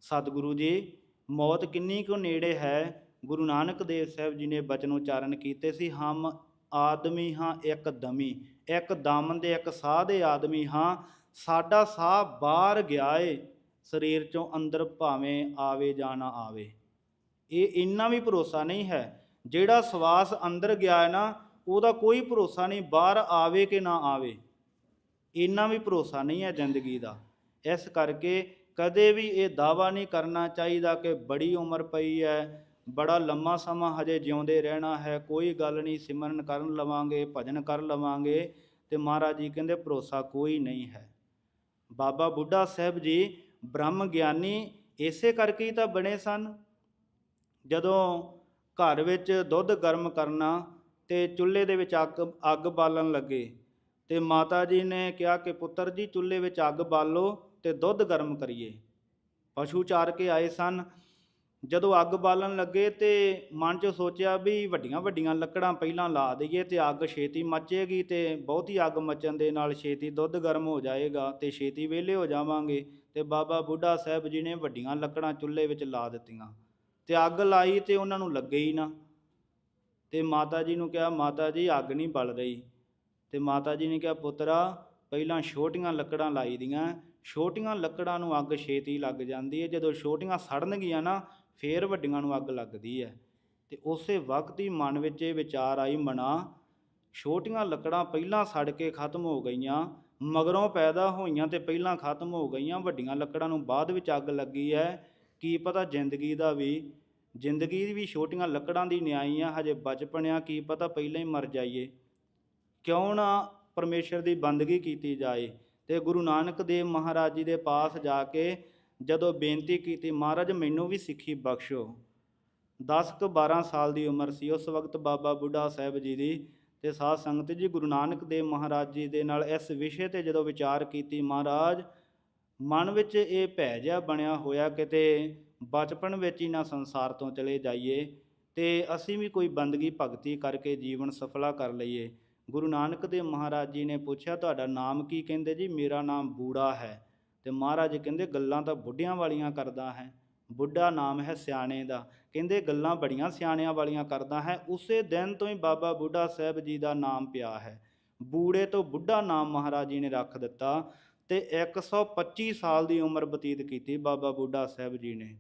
ਸਤਿਗੁਰੂ ਜੀ, ਮੌਤ ਕਿੰਨੀ ਕੁ ਨੇੜੇ ਹੈ? ਗੁਰੂ ਨਾਨਕ ਦੇਵ ਸਾਹਿਬ ਜੀ ਨੇ ਬਚਨ ਉਚਾਰਨ ਕੀਤੇ ਸੀ, ਹਮ ਆਦਮੀ ਹਾਂ ਇੱਕ ਦਮੀ, ਇੱਕ ਦਮ ਦੇ ਇੱਕ ਸਾਹ ਦੇ ਆਦਮੀ ਹਾਂ, ਸਾਡਾ ਸਾਹ ਬਾਹਰ ਗਿਆ ਏ ਸਰੀਰ ਚੋਂ ਅੰਦਰ ਭਾਵੇਂ ਆਵੇ ਜਾਂ ਨਾ ਆਵੇ। ਇਹ ਇੰਨਾ ਵੀ ਭਰੋਸਾ ਨਹੀਂ ਹੈ, ਜਿਹੜਾ ਸਵਾਸ ਅੰਦਰ ਗਿਆ ਹੈ ਨਾ, ਉਹਦਾ ਕੋਈ ਭਰੋਸਾ ਨਹੀਂ, ਬਾਹਰ ਆਵੇ ਕਿ ਨਾ ਆਵੇ। ਇੰਨਾ ਵੀ ਭਰੋਸਾ ਨਹੀਂ ਹੈ ਜ਼ਿੰਦਗੀ ਦਾ। ਇਸ ਕਰਕੇ ਕਦੇ ਵੀ ਇਹ ਦਾਵਾ ਨਹੀਂ ਕਰਨਾ ਚਾਹੀਦਾ ਕਿ ਬੜੀ ਉਮਰ ਪਈ ਹੈ, ਬੜਾ ਲੰਮਾ ਸਮਾਂ ਹਜੇ ਜਿਉਂਦੇ ਰਹਿਣਾ ਹੈ, ਕੋਈ ਗੱਲ ਨਹੀਂ, ਸਿਮਰਨ ਕਰਨ ਲਵਾਂਗੇ, ਭਜਨ ਕਰ ਲਵਾਂਗੇ ਤੇ ਮਹਾਰਾਜ ਜੀ ਕਹਿੰਦੇ ਭਰੋਸਾ ਕੋਈ ਨਹੀਂ ਹੈ। ਬਾਬਾ ਬੁੱਢਾ ਸਾਹਿਬ ਜੀ ਬ੍ਰਹਮ ਗਿਆਨੀ ਇਸੇ ਕਰਕੇ ਹੀ ਤਾਂ ਬਣੇ ਸਨ। ਜਦੋਂ ਘਰ ਵਿੱਚ ਦੁੱਧ ਗਰਮ ਕਰਨਾ ਤੇ ਚੁੱਲ੍ਹੇ ਦੇ ਵਿੱਚ ਅੱਗ ਅੱਗ ਬਾਲਣ ਲੱਗੇ ਤੇ ਮਾਤਾ ਜੀ ਨੇ ਕਿਹਾ ਕਿ ਪੁੱਤਰ ਜੀ, ਚੁੱਲ੍ਹੇ ਵਿੱਚ ਅੱਗ ਬਾਲੋ ਤੇ ਦੁੱਧ ਗਰਮ ਕਰੀਏ। ਪਸ਼ੂ ਚਾਰ ਕੇ ਆਏ ਸਨ। ਜਦੋਂ ਅੱਗ ਬਾਲਣ ਲੱਗੇ ਤੇ ਮਨ 'ਚ ਸੋਚਿਆ ਵੀ ਵੱਡੀਆਂ ਵੱਡੀਆਂ ਲੱਕੜਾਂ ਪਹਿਲਾਂ ਲਾ ਦਈਏ ਤੇ ਅੱਗ ਛੇਤੀ ਮੱਚੇਗੀ ਤੇ ਬਹੁਤੀ ਅੱਗ ਮੱਚਣ ਦੇ ਨਾਲ ਛੇਤੀ ਦੁੱਧ ਗਰਮ ਹੋ ਜਾਏਗਾ ਤੇ ਛੇਤੀ ਵਿਹਲੇ ਹੋ ਜਾਵਾਂਗੇ ਤੇ ਬਾਬਾ ਬੁੱਢਾ ਸਾਹਿਬ ਜੀ ਨੇ ਵੱਡੀਆਂ ਲੱਕੜਾਂ ਚੁੱਲ੍ਹੇ ਵਿੱਚ ਲਾ ਦਿੱਤੀਆਂ ਤੇ ਅੱਗ ਲਾਈ ਤੇ ਉਹਨਾਂ ਨੂੰ ਲੱਗੇ ਹੀ ਨਾ। ਤੇ ਮਾਤਾ ਜੀ ਨੂੰ ਕਿਹਾ, ਮਾਤਾ ਜੀ, ਅੱਗ ਨਹੀਂ ਬਲ ਰਹੀ। ਤੇ ਮਾਤਾ ਜੀ ਨੇ ਕਿਹਾ, ਪੁੱਤਰਾ, ਪਹਿਲਾਂ ਛੋਟੀਆਂ ਲੱਕੜਾਂ ਲਾਈ ਦੀਆਂ। ਛੋਟੀਆਂ ਲੱਕੜਾਂ ਨੂੰ ਅੱਗ ਛੇਤੀ ਲੱਗ ਜਾਂਦੀ ਹੈ ਜਦੋਂ ਛੋਟੀਆਂ ਸੜਨਗੀਆਂ ਨਾ, ਫੇਰ ਵੱਡੀਆਂ ਨੂੰ ਅੱਗ ਲੱਗਦੀ ਹੈ ਤੇ ਉਸੇ ਵਕਤ ਹੀ ਮਨ ਵਿੱਚ ਇਹ ਵਿਚਾਰ ਆਈ ਮਨਾ, ਛੋਟੀਆਂ ਲੱਕੜਾਂ ਪਹਿਲਾਂ ਸੜ ਕੇ ਖਤਮ ਹੋ ਗਈਆਂ, ਮਗਰੋਂ ਪੈਦਾ ਹੋਈਆਂ ਤੇ ਪਹਿਲਾਂ ਖਤਮ ਹੋ ਗਈਆਂ। ਵੱਡੀਆਂ ਲੱਕੜਾਂ ਨੂੰ ਬਾਅਦ ਵਿੱਚ ਅੱਗ ਲੱਗੀ ਹੈ ਕੀ ਪਤਾ ਜ਼ਿੰਦਗੀ ਦਾ ਵੀ, ਜ਼ਿੰਦਗੀ ਦੀ ਵੀ ਛੋਟੀਆਂ ਲੱਕੜਾਂ ਦੀ ਨਿਆਈ ਆ। ਹਜੇ ਬਚਪਨਿਆ ਕੀ ਪਤਾ ਪਹਿਲਾਂ ਹੀ ਮਰ ਜਾਈਏ। ਕਿਉਂ ਨਾ ਪਰਮੇਸ਼ਰ ਦੀ ਬੰਦਗੀ ਕੀਤੀ ਜਾਏ ਤੇ ਗੁਰੂ ਨਾਨਕ ਦੇਵ ਮਹਾਰਾਜ ਜੀ ਦੇ ਪਾਸ ਜਾ ਕੇ ਜਦੋਂ ਬੇਨਤੀ ਕੀਤੀ, ਮਹਾਰਾਜ, ਮੈਨੂੰ ਵੀ ਸਿੱਖੀ ਬਖਸ਼ੋ। 10 ਕੁ 12 ਸਾਲ ਦੀ ਉਮਰ ਸੀ। ਉਸ ਵਕਤ ਬਾਬਾ ਬੁੱਢਾ ਸਾਹਿਬ ਜੀ ਦੀ ਤੇ ਸਾਧ ਸੰਗਤ ਜੀ ਗੁਰੂ ਨਾਨਕ ਦੇਵ ਮਹਾਰਾਜ ਜੀ ਦੇ ਨਾਲ ਇਸ ਵਿਸ਼ੇ ਤੇ ਜਦੋਂ ਵਿਚਾਰ ਕੀਤੀ, ਮਹਾਰਾਜ, ਮਨ ਵਿੱਚ ਇਹ ਭੈ ਜਿਹਾ ਬਣਿਆ ਹੋਇਆ ਕਿਤੇ ਬਚਪਨ ਵਿੱਚ ਹੀ ਨਾ ਸੰਸਾਰ ਤੋਂ ਚਲੇ ਜਾਈਏ ਤੇ ਅਸੀਂ ਵੀ ਕੋਈ ਬੰਦਗੀ ਭਗਤੀ ਕਰਕੇ ਜੀਵਨ ਸਫਲਾ ਕਰ ਲਈਏ। ਗੁਰੂ ਨਾਨਕ ਦੇਵ ਮਹਾਰਾਜ ਜੀ ਨੇ ਪੁੱਛਿਆ, ਤੁਹਾਡਾ ਨਾਮ ਕੀ? ਕਹਿੰਦੇ, ਜੀ, ਮੇਰਾ ਨਾਮ ਬੂੜਾ ਹੈ। ਤੇ ਮਹਾਰਾਜ ਕਹਿੰਦੇ, ਗੱਲਾਂ ਤਾਂ ਬੁੱਢਿਆਂ ਵਾਲੀਆਂ ਕਰਦਾ ਹੈ। ਬੁੱਢਾ ਨਾਮ ਹੈ ਸਿਆਣੇ ਦਾ। ਕਹਿੰਦੇ, ਗੱਲਾਂ ਬੜੀਆਂ ਸਿਆਣਿਆਂ ਵਾਲੀਆਂ ਕਰਦਾ ਹੈ। ਉਸੇ ਦਿਨ ਤੋਂ ਹੀ ਬਾਬਾ ਬੁੱਢਾ ਸਾਹਿਬ ਜੀ ਦਾ ਨਾਮ ਪਿਆ ਹੈ। ਬੂੜੇ ਤੋਂ ਬੁੱਢਾ ਨਾਮ ਮਹਾਰਾਜ ਜੀ ਨੇ ਰੱਖ ਦਿੱਤਾ ਤੇ 125 ਸਾਲ ਦੀ ਉਮਰ ਬਤੀਤ ਕੀਤੀ ਬਾਬਾ ਬੁੱਢਾ ਸਾਹਿਬ ਜੀ ਨੇ।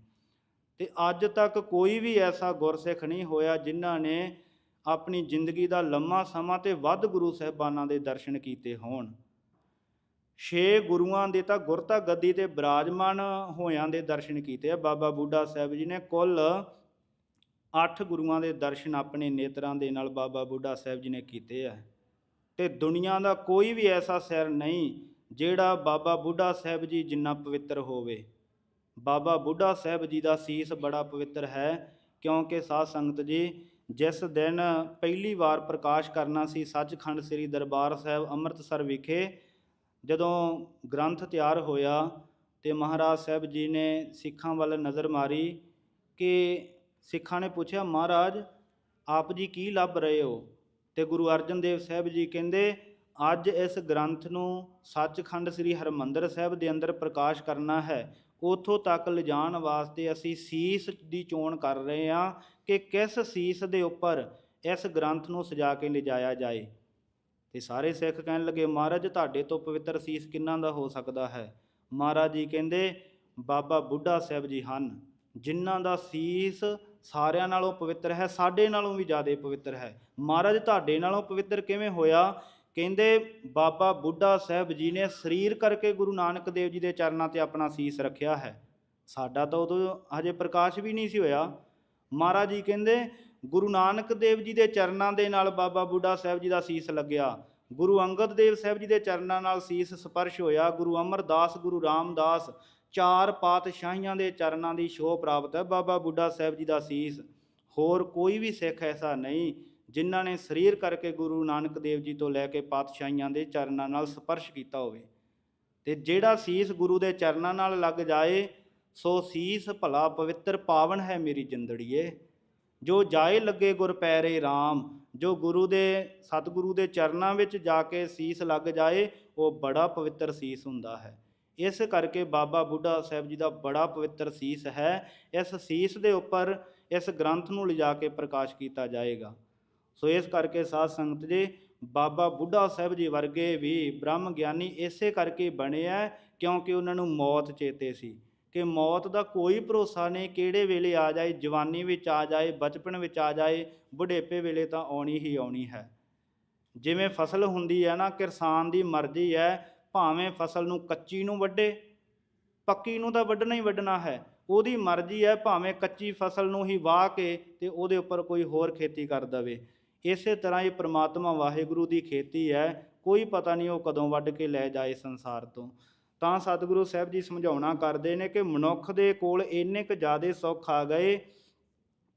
ਤੇ ਅੱਜ ਤੱਕ ਕੋਈ ਵੀ ਐਸਾ ਗੁਰਸਿੱਖ ਨਹੀਂ ਹੋਇਆ ਜਿਨ੍ਹਾਂ ਨੇ ਆਪਣੀ ਜ਼ਿੰਦਗੀ ਦਾ ਲੰਮਾ ਸਮਾਂ ਤੇ ਵੱਧ ਗੁਰੂ ਸਾਹਿਬਾਨਾਂ ਦੇ ਦਰਸ਼ਨ ਕੀਤੇ ਹੋਣ। ਛੇ ਗੁਰੂਆਂ ਦੇ ਤਾਂ ਗੁਰਤਾ ਗੱਦੀ ਤੇ ਬਿਰਾਜਮਾਨ ਹੋਇਆਂ ਦੇ ਦਰਸ਼ਨ ਕੀਤੇ ਆ। ਬਾਬਾ ਬੁੱਢਾ ਸਾਹਿਬ ਜੀ ਨੇ ਕੁੱਲ 8 ਗੁਰੂਆਂ ਦੇ ਦਰਸ਼ਨ ਆਪਣੇ ਨੇਤਰਾਂ ਦੇ ਨਾਲ ਬਾਬਾ ਬੁੱਢਾ ਸਾਹਿਬ ਜੀ ਨੇ ਕੀਤੇ ਆ। ਤੇ ਦੁਨੀਆ ਦਾ ਕੋਈ ਵੀ ਐਸਾ ਸਿਰ ਨਹੀਂ ਜਿਹੜਾ ਬਾਬਾ ਬੁੱਢਾ ਸਾਹਿਬ ਜੀ ਜਿੰਨਾ ਪਵਿੱਤਰ ਹੋਵੇ। ਬਾਬਾ ਬੁੱਢਾ ਸਾਹਿਬ ਜੀ ਦਾ ਸੀਸ ਬੜਾ ਪਵਿੱਤਰ ਹੈ ਕਿਉਂਕਿ ਸਾਧ ਸੰਗਤ ਜੀ ਜਿਸ ਦਿਨ ਪਹਿਲੀ ਵਾਰ ਪ੍ਰਕਾਸ਼ ਕਰਨਾ ਸੀ, ਸੱਚਖੰਡ ਸ੍ਰੀ ਦਰਬਾਰ ਸਾਹਿਬ ਅੰਮ੍ਰਿਤਸਰ ਵਿਖੇ, ਜਦੋਂ ਗ੍ਰੰਥ ਤਿਆਰ ਹੋਇਆ ਤੇ ਮਹਾਰਾਜ ਸਾਹਿਬ ਜੀ ਨੇ ਸਿੱਖਾਂ ਵੱਲ ਨਜ਼ਰ ਮਾਰੀ ਕਿ ਸਿੱਖਾਂ ਨੇ ਪੁੱਛਿਆ, ਮਹਾਰਾਜ, ਆਪ ਜੀ ਕੀ ਲੱਭ ਰਹੇ ਹੋ? ਤੇ ਗੁਰੂ ਅਰਜਨ ਦੇਵ ਸਾਹਿਬ ਜੀ ਕਹਿੰਦੇ, ਅੱਜ ਇਸ ਗ੍ਰੰਥ ਨੂੰ ਸੱਚਖੰਡ ਸ੍ਰੀ ਹਰਮੰਦਰ ਸਾਹਿਬ ਦੇ ਅੰਦਰ ਪ੍ਰਕਾਸ਼ ਕਰਨਾ ਹੈ। ਉਥੋਂ ਤੱਕ ਲਿਜਾਣ ਵਾਸਤੇ ਅਸੀਂ ਸੀਸ ਦੀ ਚੋਣ ਕਰ ਰਹੇ ਹਾਂ ਕਿ ਕਿਸ ਸੀਸ ਦੇ ਉੱਪਰ ਇਸ ਗ੍ਰੰਥ ਨੂੰ ਸਜਾ ਕੇ ਲਿਜਾਇਆ ਜਾਏ। ਤੇ ਸਾਰੇ ਸਿੱਖ ਕਹਿਣ ਲੱਗੇ, ਮਹਾਰਾਜ, ਤੁਹਾਡੇ ਤੋਂ ਪਵਿੱਤਰ ਸੀਸ ਕਿੰਨਾ ਦਾ ਹੋ ਸਕਦਾ ਹੈ? ਮਹਾਰਾਜ ਜੀ ਕਹਿੰਦੇ, ਬਾਬਾ ਬੁੱਢਾ ਸਾਹਿਬ ਜੀ ਹਨ, ਜਿਨ੍ਹਾਂ ਦਾ ਸੀਸ ਸਾਰਿਆਂ ਨਾਲੋਂ ਪਵਿੱਤਰ ਹੈ, ਸਾਡੇ ਨਾਲੋਂ ਵੀ ਜ਼ਿਆਦਾ ਪਵਿੱਤਰ ਹੈ। ਮਹਾਰਾਜ, ਤੁਹਾਡੇ ਨਾਲੋਂ ਪਵਿੱਤਰ ਕਿਵੇਂ ਹੋਇਆ? ਕਹਿੰਦੇ ਬਾਬਾ ਬੁੱਢਾ ਸਾਹਿਬ ਜੀ ਨੇ ਸਰੀਰ ਕਰਕੇ ਗੁਰੂ ਨਾਨਕ ਦੇਵ ਜੀ ਦੇ ਚਰਨਾਂ ਤੇ ਆਪਣਾ ਸੀਸ ਰੱਖਿਆ ਹੈ। ਸਾਡਾ ਤਾਂ ਉਦੋਂ ਹਜੇ ਪ੍ਰਕਾਸ਼ ਵੀ ਨਹੀਂ ਸੀ ਹੋਇਆ। ਮਹਾਰਾਜ ਜੀ ਕਹਿੰਦੇ, ਗੁਰੂ ਨਾਨਕ ਦੇਵ ਜੀ ਦੇ ਚਰਨਾਂ ਦੇ ਨਾਲ ਬਾਬਾ ਬੁੱਢਾ ਸਾਹਿਬ ਜੀ ਦਾ ਸੀਸ ਲੱਗਿਆ। ਗੁਰੂ ਅੰਗਦ ਦੇਵ ਸਾਹਿਬ ਜੀ ਦੇ ਚਰਨਾਂ ਨਾਲ ਸੀਸ ਸਪਰਸ਼ ਹੋਇਆ। ਗੁਰੂ ਅਮਰਦਾਸ, ਗੁਰੂ ਰਾਮਦਾਸ ਚਾਰ ਪਾਤਸ਼ਾਹੀਆਂ ਦੇ ਚਰਨਾਂ ਦੀ ਸ਼ੋਅ ਪ੍ਰਾਪਤ ਹੈ। ਬਾਬਾ ਬੁੱਢਾ ਸਾਹਿਬ ਜੀ ਦਾ ਸੀਸ ਹੋਰ ਕੋਈ ਵੀ ਸਿੱਖ ਐਸਾ ਨਹੀਂ ਜਿਨ੍ਹਾਂ ਨੇ ਸਰੀਰ ਕਰਕੇ ਗੁਰੂ ਨਾਨਕ ਦੇਵ ਜੀ ਤੋਂ ਲੈ ਕੇ ਪਾਤਸ਼ਾਹੀਆਂ ਦੇ ਚਰਨਾਂ ਨਾਲ ਸਪਰਸ਼ ਕੀਤਾ ਹੋਵੇ। ਤੇ ਜਿਹੜਾ ਸੀਸ ਗੁਰੂ ਦੇ ਚਰਨਾਂ ਨਾਲ ਲੱਗ ਜਾਏ, ਸੋ ਸੀਸ ਭਲਾ ਪਵਿੱਤਰ ਪਾਵਨ ਹੈ ਮੇਰੀ ਜਿੰਦੜੀਏ। ਜੋ ਜਾਏ ਲੱਗੇ ਗੁਰ ਪੈਰੇ RAM ਜੋ ਗੁਰੂ ਦੇ, ਸਤਿਗੁਰੂ ਦੇ ਚਰਨਾਂ ਵਿੱਚ ਜਾ ਕੇ ਸੀਸ ਲੱਗ ਜਾਏ, ਉਹ ਬੜਾ ਪਵਿੱਤਰ ਸੀਸ ਹੁੰਦਾ ਹੈ। ਇਸ ਕਰਕੇ ਬਾਬਾ ਬੁੱਢਾ ਸਾਹਿਬ ਜੀ ਦਾ ਬੜਾ ਪਵਿੱਤਰ ਸੀਸ ਹੈ। ਇਸ ਸੀਸ ਦੇ ਉੱਪਰ ਇਸ ਗ੍ਰੰਥ ਨੂੰ ਲਿਜਾ ਕੇ ਪ੍ਰਕਾਸ਼ ਕੀਤਾ ਜਾਏਗਾ। ਸੋ ਇਸ ਕਰਕੇ ਸਾਧ ਸੰਗਤ ਜੀ, ਬਾਬਾ ਬੁੱਢਾ ਸਾਹਿਬ ਜੀ ਵਰਗੇ ਵੀ ਬ੍ਰਹਮ ਗਿਆਨੀ ਇਸੇ ਕਰਕੇ ਬਣੇ ਆ ਕਿਉਂਕਿ ਉਹਨਾਂ ਨੂੰ ਮੌਤ ਚੇਤੇ ਸੀ। ਕਿ ਮੌਤ ਦਾ ਕੋਈ ਭਰੋਸਾ ਨਹੀਂ, ਕਿਹੜੇ ਵੇਲੇ ਆ ਜਾਏ, ਜਵਾਨੀ ਵਿੱਚ ਆ ਜਾਏ, ਬਚਪਨ ਵਿੱਚ ਆ ਜਾਏ, ਬੁਢੇਪੇ ਵੇਲੇ ਤਾਂ ਆਉਣੀ ਹੀ ਆਉਣੀ ਹੈ। ਜਿਵੇਂ ਫਸਲ ਹੁੰਦੀ ਹੈ ਨਾ, ਕਿਸਾਨ ਦੀ ਮਰਜ਼ੀ ਹੈ, ਭਾਵੇਂ ਫਸਲ ਨੂੰ ਕੱਚੀ ਨੂੰ ਵੱਢੇ, ਪੱਕੀ ਨੂੰ ਤਾਂ ਵੱਢਣਾ ਹੀ ਵੱਢਣਾ ਹੈ। ਉਹਦੀ ਮਰਜ਼ੀ ਹੈ, ਭਾਵੇਂ ਕੱਚੀ ਫਸਲ ਨੂੰ ਹੀ ਵਾਹ ਕੇ ਤੇ ਉਹਦੇ ਉੱਪਰ ਕੋਈ ਹੋਰ ਖੇਤੀ ਕਰ ਦਵੇ। ਇਸੇ ਤਰ੍ਹਾਂ ਇਹ ਪ੍ਰਮਾਤਮਾ ਵਾਹਿਗੁਰੂ ਦੀ ਖੇਤੀ ਹੈ, ਕੋਈ ਪਤਾ ਨਹੀਂ ਉਹ ਕਦੋਂ ਵੱਢ ਕੇ ਲੈ ਜਾਏ ਸੰਸਾਰ ਤੋਂ। ਤਾਂ ਸਤਿਗੁਰੂ ਸਾਹਿਬ ਜੀ ਸਮਝਾਉਣਾ ਕਰਦੇ ਨੇ ਕਿ ਮਨੁੱਖ ਦੇ ਕੋਲ ਇੰਨੇ ਕੁ ਜ਼ਿਆਦੇ ਸੁੱਖ ਆ ਗਏ,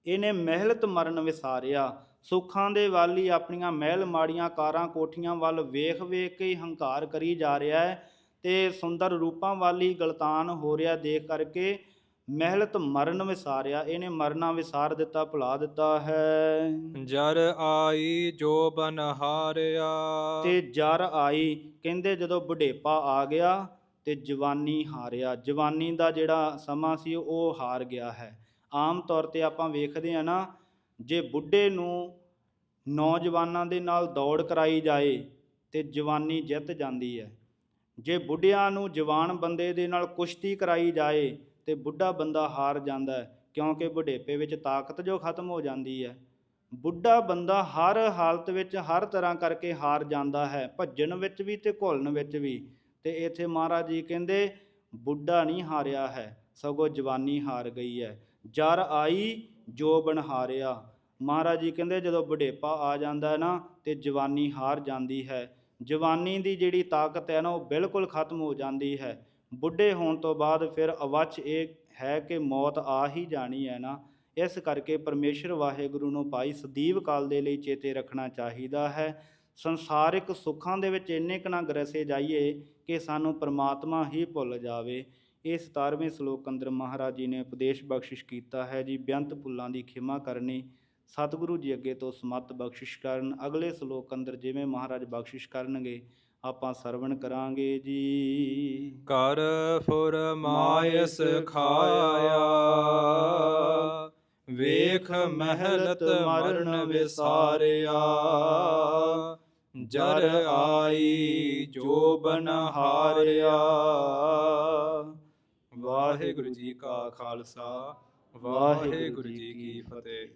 ਇਹਨੇ ਮਹਿਲਤ ਮਰਨ ਵਿਸਾਰਿਆ। ਸੁੱਖਾਂ ਦੇ ਵੱਲ ਹੀ ਆਪਣੀਆਂ ਮਹਿਲ ਮਾੜੀਆਂ ਕਾਰਾਂ ਕੋਠੀਆਂ ਵੱਲ ਵੇਖ ਵੇਖ ਕੇ ਹੰਕਾਰ ਕਰੀ ਜਾ ਰਿਹਾ ਹੈ ਤੇ ਸੁੰਦਰ ਰੂਪਾਂ ਵੱਲ ਹੀ ਗਲਤਾਨ ਹੋ ਰਿਹਾ ਦੇਖ ਕਰਕੇ ਮਹਿਲਤ ਮਰਨ ਵਿਸਾਰਿਆ ਇਹਨੇ ਮਰਨਾ ਵਿਸਾਰ ਦਿੱਤਾ ਭੁਲਾ ਦਿੱਤਾ ਹੈ। ਜਰ ਆਈ ਜੋ ਬਨ ਹਾਰਿਆ। ਤੇ ਜਰ ਆਈ ਕਹਿੰਦੇ ਜਦੋਂ ਬੁਢੇਪਾ ਆ ਗਿਆ ਤੇ ਜਵਾਨੀ ਹਾਰਿਆ। ਜਵਾਨੀ ਦਾ ਜਿਹੜਾ ਸਮਾਂ ਸੀ ਉਹ ਹਾਰ ਗਿਆ ਹੈ। ਆਮ ਤੌਰ ਤੇ ਆਪਾਂ ਵੇਖਦੇ ਆ ਨਾ ਜੇ ਬੁੱਢੇ ਨੂੰ ਨੌਜਵਾਨਾਂ ਦੇ ਨਾਲ ਦੌੜ ਕਰਾਈ ਜਾਏ ਤੇ ਜਵਾਨੀ ਜਿੱਤ ਜਾਂਦੀ ਹੈ। ਜੇ ਬੁੱਢਿਆਂ ਨੂੰ ਜਵਾਨ ਬੰਦੇ ਦੇ ਨਾਲ ਕੁਸ਼ਤੀ ਕਰਾਈ ਜਾਏ ਤੇ ਬੁੱਢਾ ਬੰਦਾ ਹਾਰ ਜਾਂਦਾ ਹੈ, ਕਿਉਂਕਿ ਬੁਢੇਪੇ ਵਿੱਚ ਤਾਕਤ ਜੋ ਖਤਮ ਹੋ ਜਾਂਦੀ ਹੈ। ਬੁੱਢਾ ਬੰਦਾ ਹਰ ਹਾਲਤ ਵਿੱਚ ਹਰ ਤਰ੍ਹਾਂ ਕਰਕੇ ਹਾਰ ਜਾਂਦਾ ਹੈ, ਭੱਜਣ ਵਿੱਚ ਵੀ ਤੇ ਘੁਲਣ ਵਿੱਚ ਵੀ। ਤੇ ਇੱਥੇ ਮਹਾਰਾਜ ਜੀ ਕਹਿੰਦੇ, ਬੁੱਢਾ ਨਹੀਂ ਹਾਰਿਆ ਹੈ, ਸਗੋਂ ਜਵਾਨੀ ਹਾਰ ਗਈ ਹੈ। ਜਰ ਆਈ ਜੋਬਨ ਹਾਰਿਆ। ਮਹਾਰਾਜ ਜੀ ਕਹਿੰਦੇ, ਜਦੋਂ ਬੁਢੇਪਾ ਆ ਜਾਂਦਾ ਨਾ, ਤੇ ਜਵਾਨੀ ਹਾਰ ਜਾਂਦੀ ਹੈ। ਜਵਾਨੀ ਦੀ ਜਿਹੜੀ ਤਾਕਤ ਹੈ ਨਾ, ਉਹ ਬਿਲਕੁਲ ਖਤਮ ਹੋ ਜਾਂਦੀ ਹੈ। ਬੁੱਢੇ ਹੋਣ ਤੋਂ ਬਾਅਦ ਫਿਰ ਅਵੱਚ ਇਹ ਹੈ ਕਿ ਮੌਤ ਆ ਹੀ ਜਾਣੀ ਹੈ ਨਾ। ਇਸ ਕਰਕੇ ਪਰਮੇਸ਼ਰ ਵਾਹਿਗੁਰੂ ਨੂੰ ਭਾਈ ਸਦੀਵ ਕਾਲ ਦੇ ਲਈ ਚੇਤੇ ਰੱਖਣਾ ਚਾਹੀਦਾ ਹੈ। ਸੰਸਾਰਿਕ ਸੁੱਖਾਂ ਦੇ ਵਿੱਚ ਇੰਨੇ ਕੁ ਨਾ ਗਰਸੇ ਜਾਈਏ ਕਿ ਸਾਨੂੰ ਪਰਮਾਤਮਾ ਹੀ ਭੁੱਲ ਜਾਵੇ। ਇਹ 17ਵੇਂ ਸ਼ਲੋਕ ਅੰਦਰ ਮਹਾਰਾਜ ਜੀ ਨੇ ਉਪਦੇਸ਼ ਬਖਸ਼ਿਸ਼ ਕੀਤਾ ਹੈ ਜੀ, ਬੇਅੰਤ ਭੁੱਲਾਂ ਦੀ ਖਿਮਾ ਕਰਨੀ। ਸਤਿਗੁਰੂ ਜੀ ਅੱਗੇ ਤੋਂ ਸਮਤ ਬਖਸ਼ਿਸ਼ ਕਰਨ। ਅਗਲੇ ਸ਼ਲੋਕ ਅੰਦਰ ਜਿਵੇਂ ਮਹਾਰਾਜ ਬਖਸ਼ਿਸ਼ ਕਰਨਗੇ ਆਪਾਂ ਸਰਵਣ ਕਰਾਂਗੇ ਜੀ। ਕਰ ਫੁਰ ਮਾਇਸ ਖਾਇਆ। ਵੇਖ ਮਹਿਲਤ ਮਰਨ ਵਿਸਾਰਿਆ। ਜਰ ਆਈ ਜੋ ਬਨ ਹਾਰਿਆ। ਵਾਹਿਗੁਰੂ ਜੀ ਕਾ ਖਾਲਸਾ ਵਾਹਿਗੁਰੂ ਜੀ ਕੀ ਫਤਿਹ।